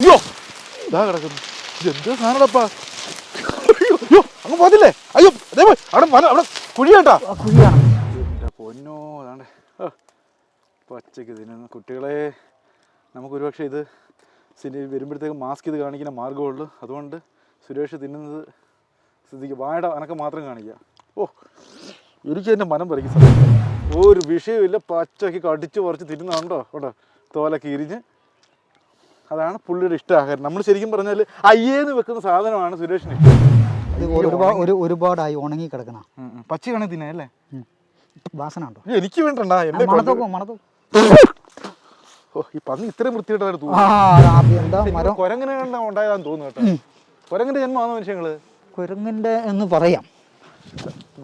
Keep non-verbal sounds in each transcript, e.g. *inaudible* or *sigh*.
അയ്യോ ഇതാ കിടക്കുന്നു. ഇതെന്ത് സാധനപ്പാ അയ്യോ അയ്യോ. അങ്ങ് പോകത്തില്ലേ? അയ്യോ അതേ പോയി. അവിടെ വന അവിടെ കുഴി കേട്ടാ ആ കുഴിയാണ്. എന്റെ പൊന്നോ അതാണ്ട്. പച്ചക്ക് തിന്നുന്ന കുട്ടികളെ നമുക്ക് ഒരുപക്ഷെ ഇത് സിനി വരുമ്പോഴത്തേക്ക് മാസ്ക് ഇത് കാണിക്കുന്ന മാർഗമുള്ളൂ. അതുകൊണ്ട് സുരേഷ് തിന്നുന്നത് സ്ഥിതിക്ക് വായുടെ അനക്കം മാത്രം കാണിക്കുക. ഓ എനിക്ക് എന്റെ മനം പറിക്കും സാർ. ഒരു വിഷയമില്ല പച്ചക്ക് കടിച്ചു കുറച്ച് തിന്നുന്നുണ്ടോ? കേട്ടോ തോലൊക്കെ ഇരിഞ്ഞ് അതാണ് പുള്ളിയുടെ ഇഷ്ടമാഹാരം നമ്മൾ ശരിക്കും പറഞ്ഞാൽ അയ്യേന്ന് വെക്കുന്ന സാധനമാണ് സുരേഷിന് ഒരുപാട് ഒരു ഒരുപാടായി ഉണങ്ങി കിടക്കണം പച്ചി. കണി തിന്നാ അല്ലേ? വാസന ഉണ്ടോ? എനിക്ക് വേണ്ടണ്ട? എന്നെ മണത്തോക്കോ മണത്തോക്കോ ഓ ഈ പന്നി ഇത്രയും വൃത്തിയായിട്ടാണ് തോന്നുന്നു കൊരങ്ങനെ ഉണ്ടായതാന്ന് തോന്നുന്നു കേട്ടോ. കൊരങ്ങന്റെ ജന്മമാണോ മനുഷ്യങ്ങൾ? കൊരങ്ങന്റെ എന്ന് പറയാം.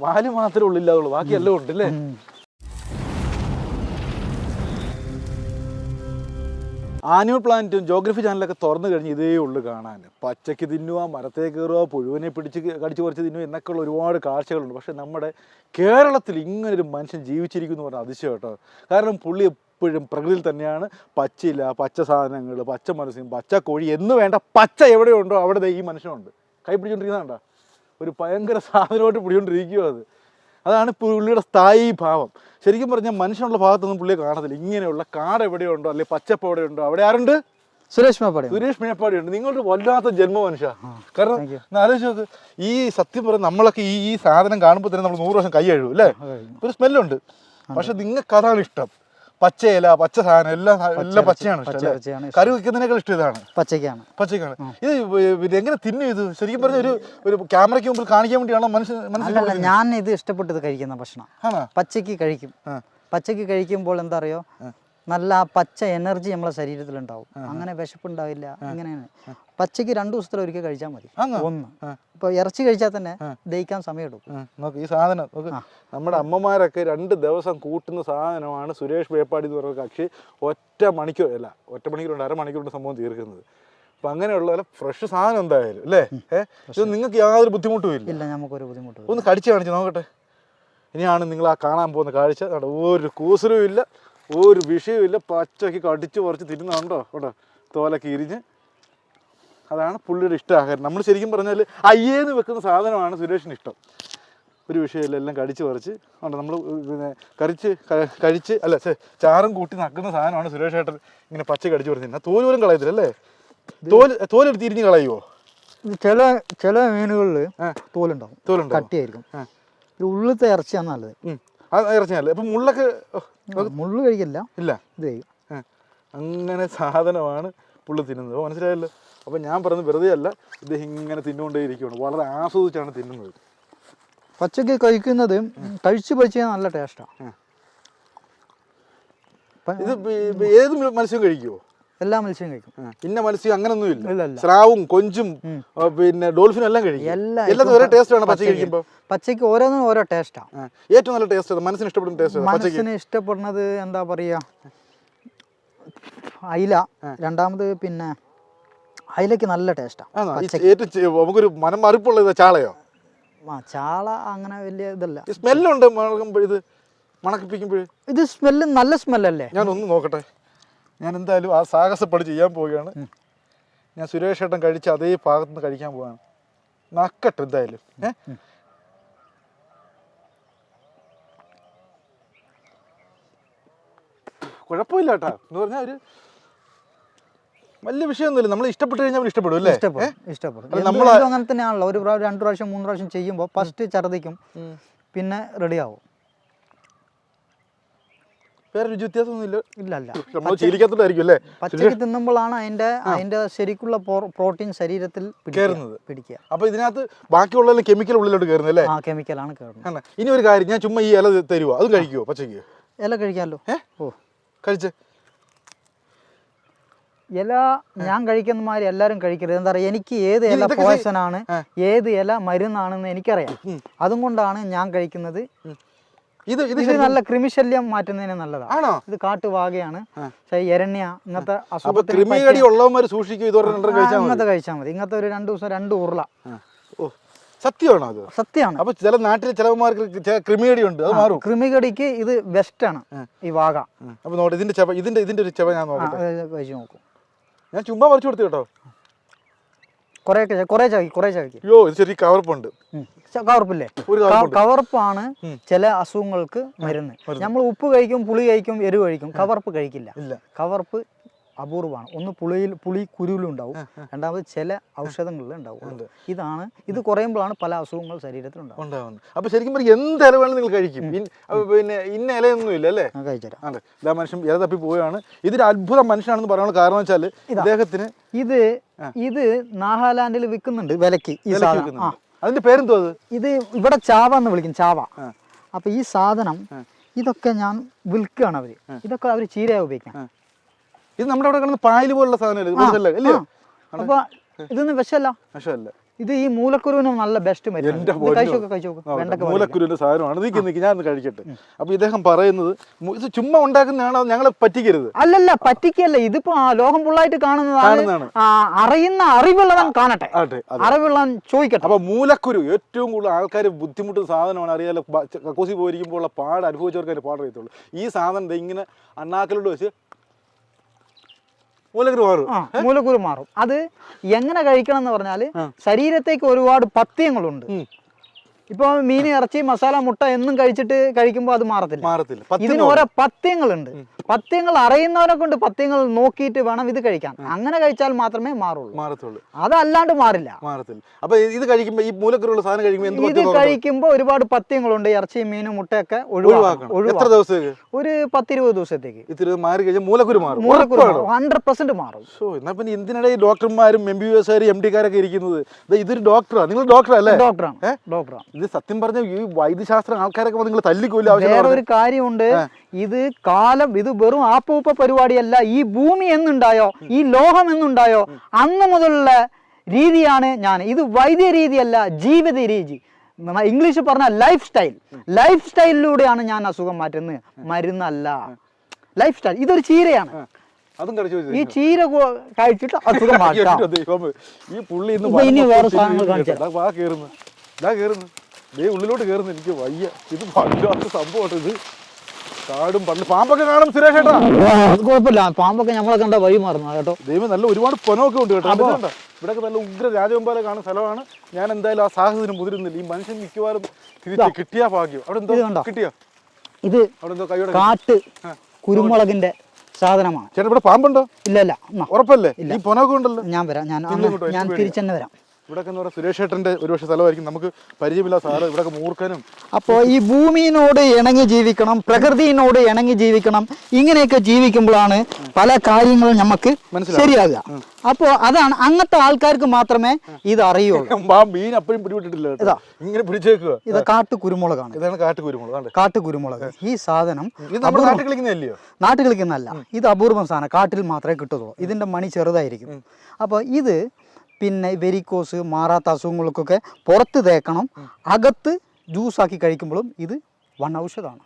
വാൽ മാത്രമേ ഉള്ളില്ലാതുള്ളൂ ബാക്കി എല്ലാം ഉണ്ട് ആനുവൽ പ്ലാനറ്റും ജോഗ്രഫി ചാനലൊക്കെ തുറന്നു കഴിഞ്ഞ് ഇതേ ഉള്ളു കാണാൻ. പച്ചയ്ക്ക് തിന്നുക മരത്തെ കയറുക പുഴുവിനെ പിടിച്ച് കടിച്ചു കുറച്ച് തിന്നുക എന്നൊക്കെയുള്ള ഒരുപാട് കാഴ്ചകളുണ്ട്. പക്ഷെ നമ്മുടെ കേരളത്തിൽ ഇങ്ങനൊരു മനുഷ്യൻ ജീവിച്ചിരിക്കുന്നു എന്ന് പറഞ്ഞാൽ അതിശയം കേട്ടോ കാരണം പുള്ളി എപ്പോഴും പ്രകൃതിയിൽ തന്നെയാണ്. പച്ചയില പച്ച സാധനങ്ങൾ പച്ച മനസ്സും പച്ച കോഴി എന്ന് വേണ്ട പച്ച എവിടെയുണ്ടോ അവിടെ ഈ മനുഷ്യനുണ്ട്. കൈ പിടിച്ചോണ്ടിരിക്കുന്നതാണ്ടാ ഒരു ഭയങ്കര സാധനമായിട്ട് പിടിച്ചോണ്ടിരിക്കുക അത്. അതാണ് പുള്ളിയുടെ സ്ഥായി ഭാവം. ശരിക്കും പറഞ്ഞാൽ മനുഷ്യനുള്ള ഭാഗത്തൊന്നും പുള്ളിയെ കാണത്തില്ല. ഇങ്ങനെയുള്ള കാട് എവിടെയുണ്ടോ അല്ലെങ്കിൽ പച്ചപ്പ് എവിടെയുണ്ടോ അവിടെ ആരുണ്ട്? സുരേഷ് മേപ്പാടി. സുരേഷ് മേപ്പാടി ഉണ്ട്. നിങ്ങളുടെ വല്ലാത്ത ജന്മ മനുഷ്യ കാരണം ആലോചിച്ചത് you. ആലോചിച്ച് നോക്ക് ഈ സത്യം പറഞ്ഞാൽ നമ്മളൊക്കെ ഈ ഈ സാധനം കാണുമ്പോൾ തന്നെ നമ്മൾ നൂറ് വർഷം കൈ കഴുകും അല്ലേ? ഒരു സ്മെല്ലുണ്ട് പക്ഷെ നിങ്ങൾക്ക് അതാണ് ഇഷ്ടം. പച്ചയില പച്ച സാധനം എല്ലാം എല്ലാം പച്ചയാണ്. കറി വെക്കുന്നതിനേക്കാൾ ഇഷ്ടം ഇതാണ് പച്ചക്കാണ് പച്ചക്കാണ് ഇത് എങ്ങനെ തിന്നു ഇത്? ശരിക്കും പറഞ്ഞ ഒരു ഒരു ക്യാമറയ്ക്ക് മുമ്പിൽ കാണിക്കാൻ വേണ്ടിയാണോ മനുഷ്യൻ മനസ്സിൽ ഞാൻ ഇത് ഇഷ്ടപ്പെട്ടത് കഴിക്കുന്ന ഭക്ഷണം. ആണോ? പച്ചക്ക് കഴിക്കും. പച്ചയ്ക്ക് പച്ചക്ക് കഴിക്കുമ്പോൾ എന്താ അറിയോ? നല്ല ആ പച്ച എനർജി നമ്മളെ ശരീരത്തിലുണ്ടാവും. അങ്ങനെ വിശപ്പുണ്ടാവില്ല. അങ്ങനെയാണ് പച്ചക്ക് രണ്ടു ദിവസത്തിൽ ഒരിക്കൽ കഴിച്ചാൽ മതി. ഒന്ന്. ഇപ്പൊ ഇറച്ചി കഴിച്ചാൽ തന്നെ ദഹിക്കാൻ സമയം എടുക്കും നോക്ക് ഈ സാധനം നമ്മുടെ അമ്മമാരൊക്കെ രണ്ട് ദിവസം കൂട്ടുന്ന സാധനമാണ് സുരേഷ് വേപ്പാടി എന്ന് പറയുന്ന കക്ഷി ഒറ്റ മണിക്കൂർ അല്ല ഒറ്റ മണിക്കൂറുണ്ട് അരമണിക്കൂറുണ്ട് സംഭവം തീർക്കുന്നത്. അപ്പൊ അങ്ങനെയുള്ള പോലെ ഫ്രഷ് സാധനം എന്തായാലും അല്ലേ? ഇത് നിങ്ങൾക്ക് യാതൊരു ബുദ്ധിമുട്ടും ഇല്ല. ഇല്ല നമുക്കൊരു ബുദ്ധിമുട്ടും ഒന്ന് കടിച്ചു കാണിച്ചു നോക്കട്ടെ. ഇനിയാണ് നിങ്ങൾ ആ കാണാൻ പോകുന്ന കാഴ്ച. ഒരു കൂസലും ഇല്ല. ഒരു വിഷയമില്ല പച്ചക്ക് പച്ചയ്ക്ക് കടിച്ച് കുറച്ച് തിരുന്നുണ്ടോ കേട്ടോ തോലൊക്കെ ഇരിഞ്ഞ്. അതാണ് പുള്ളിയുടെ ഇഷ്ടാഹാരം. നമ്മൾ ശരിക്കും പറഞ്ഞാൽ അയ്യേന്ന് വെക്കുന്ന സാധനമാണ് സുരേഷിന് ഇഷ്ടം. ഒരു വിഷയമില്ല. എല്ലാം കടിച്ച് പറിച്ച്. ഉണ്ട് നമ്മൾ പിന്നെ കറിച്ച് കഴിച്ച് അല്ല ചാറും കൂട്ടി നക്കുന്ന സാധനമാണ് സുരേഷ് ഏട്ടൻ ഇങ്ങനെ പച്ച കടിച്ച് പറിച്ച് തോൽ പോലും കളയത്തില്ല അല്ലേ? തോൽ തോലെടുത്ത് തിരിഞ്ഞ് കളയുമോ ചില ചില മീനുകളിൽ തോലുണ്ടാവും. തോലുണ്ടാവും. കട്ടിയായിരിക്കും. ഉള്ളിത്തെ ഉള്ളിലത്തെ ഇറച്ചിയാണ് നല്ലത്. ഇറച്ചിയല്ലേ അപ്പം മുള്ളൊക്കെ മുള്ളു കഴിക്കില്ല ഇല്ല. ഇത് കഴിക്കും. അങ്ങനെ സാധനമാണ് പുള്ളി തിന്നുന്നത്. അപ്പോൾ മനസ്സിലായല്ലോ? അപ്പം ഞാൻ പറഞ്ഞത് വെറുതെ അല്ല ഇദ്ദേഹം ഇങ്ങനെ തിന്നുകൊണ്ടേ ഇരിക്കുകയാണ് വളരെ ആസ്വദിച്ചാണ് തിന്നുന്നത്. പച്ചക്ക് കഴിക്കുന്നത് കഴിച്ച് പഠിച്ചാൽ നല്ല ടേസ്റ്റാണ് ഇത് ഏത് മത്സ്യം കഴിക്കുമോ എല്ലാ മത്സ്യം കഴിക്കും. ഇന്ന മത്സ്യം അങ്ങനൊന്നും ഇല്ല. സ്രാവും കൊഞ്ചും പിന്നെ ഡോൾഫിനും എല്ലാം കഴിക്കും. എല്ലാം ഒരേ ടേസ്റ്റ് ആണ് പച്ച കഴിക്കുമ്പോൾ പച്ചക്ക് ഓരോന്നും ഓരോ ടേസ്റ്റാണ്. ഏറ്റവും നല്ല ടേസ്റ്റ് മനസ്സിന് ഇഷ്ടപ്പെടുന്ന ടേസ്റ്റ് പച്ചക്ക് മനസ്സിന് ഇഷ്ടപ്പെടുന്നത് എന്താ പറയാ? അയില. രണ്ടാമത് പിന്നെ അയിലക്ക് നല്ല ടേസ്റ്റാണ് ഏറ്റവും നമുക്കൊരു മനം മറിപ്പുള്ള ചാളയോ? ആ ചാള അങ്ങനെ വലിയ ഇതല്ല. സ്മെല്ലുണ്ട് ഇത് മണക്കിപ്പിക്കുമ്പോൾ ഇത് സ്മെല്ല് നല്ല സ്മെല്ലല്ലേ ഞാൻ ഒന്ന് നോക്കട്ടെ. ഞാൻ എന്തായാലും ആ സാഹസപ്പണി ചെയ്യാൻ പോവുകയാണ്. ഞാൻ സുരേഷ് ഏട്ടൻ കഴിച്ച അതേ ഭാഗത്ത് നിന്ന് കഴിക്കാൻ പോവാണ് നക്കട്ടെ എന്തായാലും കുഴപ്പമില്ല കേട്ടാ. എന്ന് പറഞ്ഞാൽ ഒരു വലിയ വിഷയമൊന്നുമില്ല. നമ്മൾ ഇഷ്ടപ്പെട്ട് കഴിഞ്ഞാൽ അവർ ഇഷ്ടപ്പെടും അല്ലേ? ഇഷ്ടപ്പെടും ഇഷ്ടപ്പെടും. നമ്മൾ അങ്ങനെ തന്നെയാണല്ലോ. ഒരു പ്രാവശ്യം രണ്ട് പ്രാവശ്യം മൂന്ന് പ്രാവശ്യം ചെയ്യുമ്പോൾ ഫസ്റ്റ് ഛർദിക്കും പിന്നെ റെഡിയാവും വേറെ രുചി വ്യത്യാസമൊന്നുമില്ല ഇല്ല നമ്മൾ ശീലിക്കാത്തതായിരിക്കും അല്ലേ? പച്ചക്ക് തിന്നുമ്പോഴാണ് അതിന്റെ അതിന്റെ ശരിക്കുള്ള പ്രോട്ടീൻ ശരീരത്തിൽ പിടിക്കുക. കയറുന്നത്. പിടിക്കുക. അപ്പൊ ഇതിനകത്ത് ബാക്കിയുള്ള കെമിക്കൽ ഉള്ളിലോട്ട് കയറുന്നത് അല്ലേ? ആ കെമിക്കലാണ് കയറുന്നത്. ഇനി ഒരു കാര്യം ഞാൻ ചുമ്മാ ഈ ഇല തരുവോ? അത് കഴിക്കുവോ പച്ചക്ക്? ഇല കഴിക്കാമല്ലോ. ഏ? ഓ. കഴിച്ച. ഇല ഞാൻ കഴിക്കുന്ന മാതിരി എല്ലാവരും കഴിക്കരുത്. എന്താ പറയുക എനിക്ക് ഏത് ഇല പോയസനാണ് ആണ് ഏത് ഇല മരുന്നാണെന്ന് എനിക്കറിയാം. അതും കൊണ്ടാണ് ഞാൻ കഴിക്കുന്നത് ഇത് ഇത് നല്ല ക്രിമിശല്യം മാറ്റുന്നതിന് നല്ലതാണ് ആണോ? ഇത് കാട്ടുവാകയാണ്. എരണ്യ ഇങ്ങനത്തെ സൂക്ഷിക്കും ഇതോടെ കഴിച്ചാൽ മതി. ഇങ്ങനത്തെ കഴിച്ചാൽ മതി. ഇങ്ങനത്തെ ഒരു രണ്ടു ദിവസം രണ്ട് ഉരുള. സത്യമാണോ അത്? സത്യമാണ്. അപ്പൊ ചില നാട്ടിൽ ചിലവന്മാർക്ക് ചില ക്രിമികടി ഉണ്ട് അത് മാറും. കൃമികടിക്ക് ഇത് ബെസ്റ്റ് ആണ് ഈ വാഗ അപ്പൊ നോട്ടെ ഇതിന്റെ ചെവ ഇതിന്റെ ഇതിന്റെ ഒരു ചെവ ഞാൻ കഴിച്ചു നോക്കും. ഞാൻ ചുമ്മാ പറിച്ചു കൊടുത്തു കേട്ടോ. കൊറേ കുറേ ചാക്കി കുറേ ചാക്കി അയ്യോ ഇത് ശരി കവർപ്പുണ്ട് കവർപ്പില്ലേ കവർപ്പാണ് ചില അസുഖങ്ങൾക്ക് മരുന്ന് നമ്മൾ ഉപ്പ് കഴിക്കും പുളി കഴിക്കും എരിവ് കഴിക്കും കവർപ്പ് കഴിക്കില്ല. കവർപ്പ് അപൂർവമാണ്. ഒന്ന് പുളിയിൽ പുളി കുരുവിലും ഉണ്ടാവും. രണ്ടാമത് ചില ഔഷധങ്ങളിൽ ഉണ്ടാവും. ഇതാണ് ഇത് കുറയുമ്പോഴാണ് പല അസുഖങ്ങൾ ശരീരത്തിൽ ഉണ്ടാവും ഉണ്ടാവുന്നു അപ്പൊ ശരിക്കും പറഞ്ഞാൽ എന്ത് ഇല വേണം നിങ്ങൾ കഴിക്കും. പിന്നെ ഇന്ന ഇലയൊന്നും ഇല്ല അല്ലേ? കഴിച്ചാൽ കഴിച്ചുതരാം. അതെ. ഇതാ മനുഷ്യൻ ഇല തപ്പി പോവുകയാണ്. ഇതൊരു അത്ഭുത മനുഷ്യനാണെന്ന് പറയാനുള്ള കാരണം വെച്ചാൽ ഇദ്ദേഹത്തിന് ഇത് ഇത് നാഗാലാൻഡിൽ വിൽക്കുന്നുണ്ട് വിലക്ക് ഈ സാധനം. അതിന്റെ പേരെന്തോ അത്? ഇത് ഇവിടെ ചാവ എന്ന് വിളിക്കും ചാവ. അപ്പൊ ഈ സാധനം ഇതൊക്കെ ഞാൻ വിൽക്കുകയാണ് അവർ. ഇതൊക്കെ അവർ ചീരയായി ഉപയോഗിക്കാം ഇത് നമ്മുടെ അവിടെ കിടന്ന് പായൽ പോലുള്ള സാധനമല്ലേ അപ്പൊ ഇതൊന്നും വിഷമല്ല. വിഷമല്ല. ഇത് ഈ മൂലക്കുരുവിന് നല്ല ബെസ്റ്റ് മൂലക്കുരുവിന്റെ സാധനമാണ്. നീക്കി നീക്കി ഞാൻ കഴിക്കട്ടെ. അപ്പൊ ഇദ്ദേഹം പറയുന്നത് ഇത് ചുമ്മാ ഉണ്ടാക്കുന്നതാണോ? ഞങ്ങളെ പറ്റിക്കരുത്. അല്ലല്ല പറ്റിക്കല്ല. ഇതിപ്പോ ലോകം ഫുള്ളായിട്ട് കാണുന്നതാണ്. അറിയുന്ന അറിവുള്ളവൻ കാണട്ടെ. അറിവുള്ള അറിവുള്ളവൻ ചോദിക്കട്ടെ. അപ്പൊ മൂലക്കുരു ഏറ്റവും കൂടുതൽ ആൾക്കാർ ബുദ്ധിമുട്ടുന്ന സാധനമാണ്. അറിയാലോ കക്കൂസി പോയിരിക്കുമ്പോൾ ഉള്ള പാട് അനുഭവിച്ചവർക്ക് അതിന് പാടറിയത്തുള്ളൂ ഈ സാധനം ഇങ്ങനെ അണ്ണാക്കലോട് വെച്ച് മൂലക്കുരു മാറും. അത് എങ്ങനെ കഴിക്കണം എന്ന് പറഞ്ഞാൽ ശരീരത്തേക്ക് ഒരുപാട് പത്യങ്ങളുണ്ട്. ഇപ്പൊ മീൻ ഇറച്ചി മസാല മുട്ട എന്നും കഴിച്ചിട്ട് കഴിക്കുമ്പോൾ അത് മാറത്തില്ല. മാറത്തില്ല. ഇതിന് ഓരോ പത്യങ്ങളുണ്ട്. പത്യങ്ങൾ അറിയുന്നവരെ കൊണ്ട് പത്യങ്ങൾ നോക്കിയിട്ട് വേണം ഇത് കഴിക്കാൻ. അങ്ങനെ കഴിച്ചാൽ മാത്രമേ മാറുള്ളൂ. മാറത്തുള്ളൂ. അതല്ലാണ്ട് മാറില്ല. മാറത്തില്ല. അപ്പൊ ഇത് കഴിക്കുമ്പോ ഈ മൂലക്കുരുള്ള സാധനം കഴിക്കുമ്പോൾ ഇത് കഴിക്കുമ്പോൾ ഒരുപാട് പത്യങ്ങളുണ്ട്. ഇറച്ചിയും മീനും മുട്ടയൊക്കെ ഒഴിവാക്കണം. എത്ര ദിവസത്തേക്ക്? ഒരു പത്തിരുപത് ദിവസത്തേക്ക്. ഇത്തിരി മാറി കഴിഞ്ഞാൽ മൂലക്കുരു മാറും. മൂലക്കുരു? ഹൺഡ്രഡ് പെർസെന്റ് മാറും. സോ എന്നാ പിന്നെ എന്തിനാണ് ഈ ഡോക്ടർമാരും M B B S M ഡിക്കാരൊക്കെ ഇരിക്കുന്നത്? ഇതൊരു ഡോക്ടറാണ് നിങ്ങൾ ഡോക്ടറല്ലേ? ഡോക്ടറാണ്. ഡോക്ടറാണ്. ഇത് സത്യം പറഞ്ഞ ഈ വൈദ്യശാസ്ത്ര ആൾക്കാരൊക്കെ നിങ്ങൾ തല്ലിക്കൊല്ല വേറെ ഒരു കാര്യമുണ്ട്. ഇത് കാലം ഇത് വെറും ആപ്പൂപ്പ പരിപാടിയല്ല ഈ ഭൂമി എന്നുണ്ടായോ ഈ ലോഹം എന്നുണ്ടായോ അന്ന് മുതലുള്ള രീതിയാണ് ഞാൻ. ഇത് വൈദ്യ രീതിയല്ല ജീവിത രീതി. ഇംഗ്ലീഷ് പറഞ്ഞ ലൈഫ് സ്റ്റൈൽ ലൈഫ് സ്റ്റൈലിലൂടെയാണ് ഞാൻ അസുഖം മാറ്റുന്നത്. മരുന്നല്ല. ലൈഫ് സ്റ്റൈൽ ഇതൊരു ചീരയാണ്. ഈ ചീര കഴിച്ചിട്ട് അസുഖം മാറ്റാം. *laughs* ഈ പുള്ളി ഇന്ന് വേറെ സാധനങ്ങൾ. കാണിച്ചു ദാ ഉള്ളിലോട്ട് കയറുന്ന എനിക്ക് വയ്യ. ഇത് വല്ലാത്ത സംഭവമാണ് ഇത്. കാടും പണ്ട് പാമ്പൊക്കെ കാണും സുരേഷ് ഏട്ടാ. അത് കുഴപ്പമില്ല. പാമ്പൊക്കെ നമ്മളെ കണ്ട വഴി മാറുന്നു കേട്ടോ. ദൈവം നല്ല ഒരുപാട് പൊനമൊക്കെ ഉണ്ട് കേട്ടോ. ഇത് കണ്ടോ? ഇവിടെയൊക്കെ നല്ല ഉഗ്ര രാജവെമ്പാല കാണുന്ന സ്ഥലമാണ്. ഞാൻ എന്തായാലും ആ സാഹസത്തിന് മുതിരുന്നില്ല. ഈ മനുഷ്യൻ മിക്കവാറും തിരിച്ച് കിട്ടിയാ ഭാഗ്യം. അവിടെ എന്തോ? കിട്ടിയോ? ഇത് അവിടെ എന്തോ കൈയോടെ കാട്ട് കുരുമുളകിന്റെ സാധനമാണ്. ചേട്ടാ ഇവിടെ പാമ്പുണ്ടോ? ഇല്ല ഇല്ല. ഉറപ്പല്ലേ? ഈ പൊനമൊക്കെ ഉണ്ടല്ലോ. ഞാൻ വരാം. ഞാൻ ഞാൻ തിരിച്ചെന്നെ വരാം. ഇവിടെ എന്ന് പറയുന്നത് സുരേഷ് ഏട്ടന്റെ ഒരുപക്ഷെ സ്ഥലമായിരിക്കും. നമുക്ക് പരിചയമില്ല സാറ് ഇവിടെ മൂർക്കനും അപ്പോൾ ഈ ഭൂമിയോട് ഇണങ്ങി ജീവിക്കണം പ്രകൃതിയോട് ഇണങ്ങി ജീവിക്കണം ഇങ്ങനെയൊക്കെ ജീവിക്കുമ്പോഴാണ് പല കാര്യങ്ങളും നമുക്ക്. ശരിയാകുക. അപ്പോ അതാണ് അങ്ങനത്തെ ആൾക്കാർക്ക് മാത്രമേ ഇത് അറിയുള്ളൂ. മീൻ അപ്പോഴും പിടിവിട്ടിട്ടില്ല കേട്ടോ. ഇതാ. ഇങ്ങനെ പിടിച്ചേക്കുക. ഇത് കാട്ടു കുരുമുളകാണ് ഇതാണ് കാട്ടുകുരുമുളക് കണ്ടേ? കാട്ടു കുരുമുളക് ഈ സാധനം നാട്ടിൽ കളിക്കുന്നതല്ലയോ? നാട്ടിൽ കളിക്കുന്നതല്ല. ഇത് അപൂർവം സാധനം. കാട്ടിൽ മാത്രമേ കിട്ടുള്ളൂ ഇതിന്റെ മണി ചെറുതായിരിക്കും. അപ്പോൾ ഇത് പിന്നെ വെരിക്കോസ് മാറാത്ത അസുഖങ്ങൾക്കൊക്കെ പുറത്ത് തേക്കണം. അകത്ത് ജ്യൂസാക്കി കഴിക്കുമ്പോഴും ഇത് വൺ ഔഷധമാണ്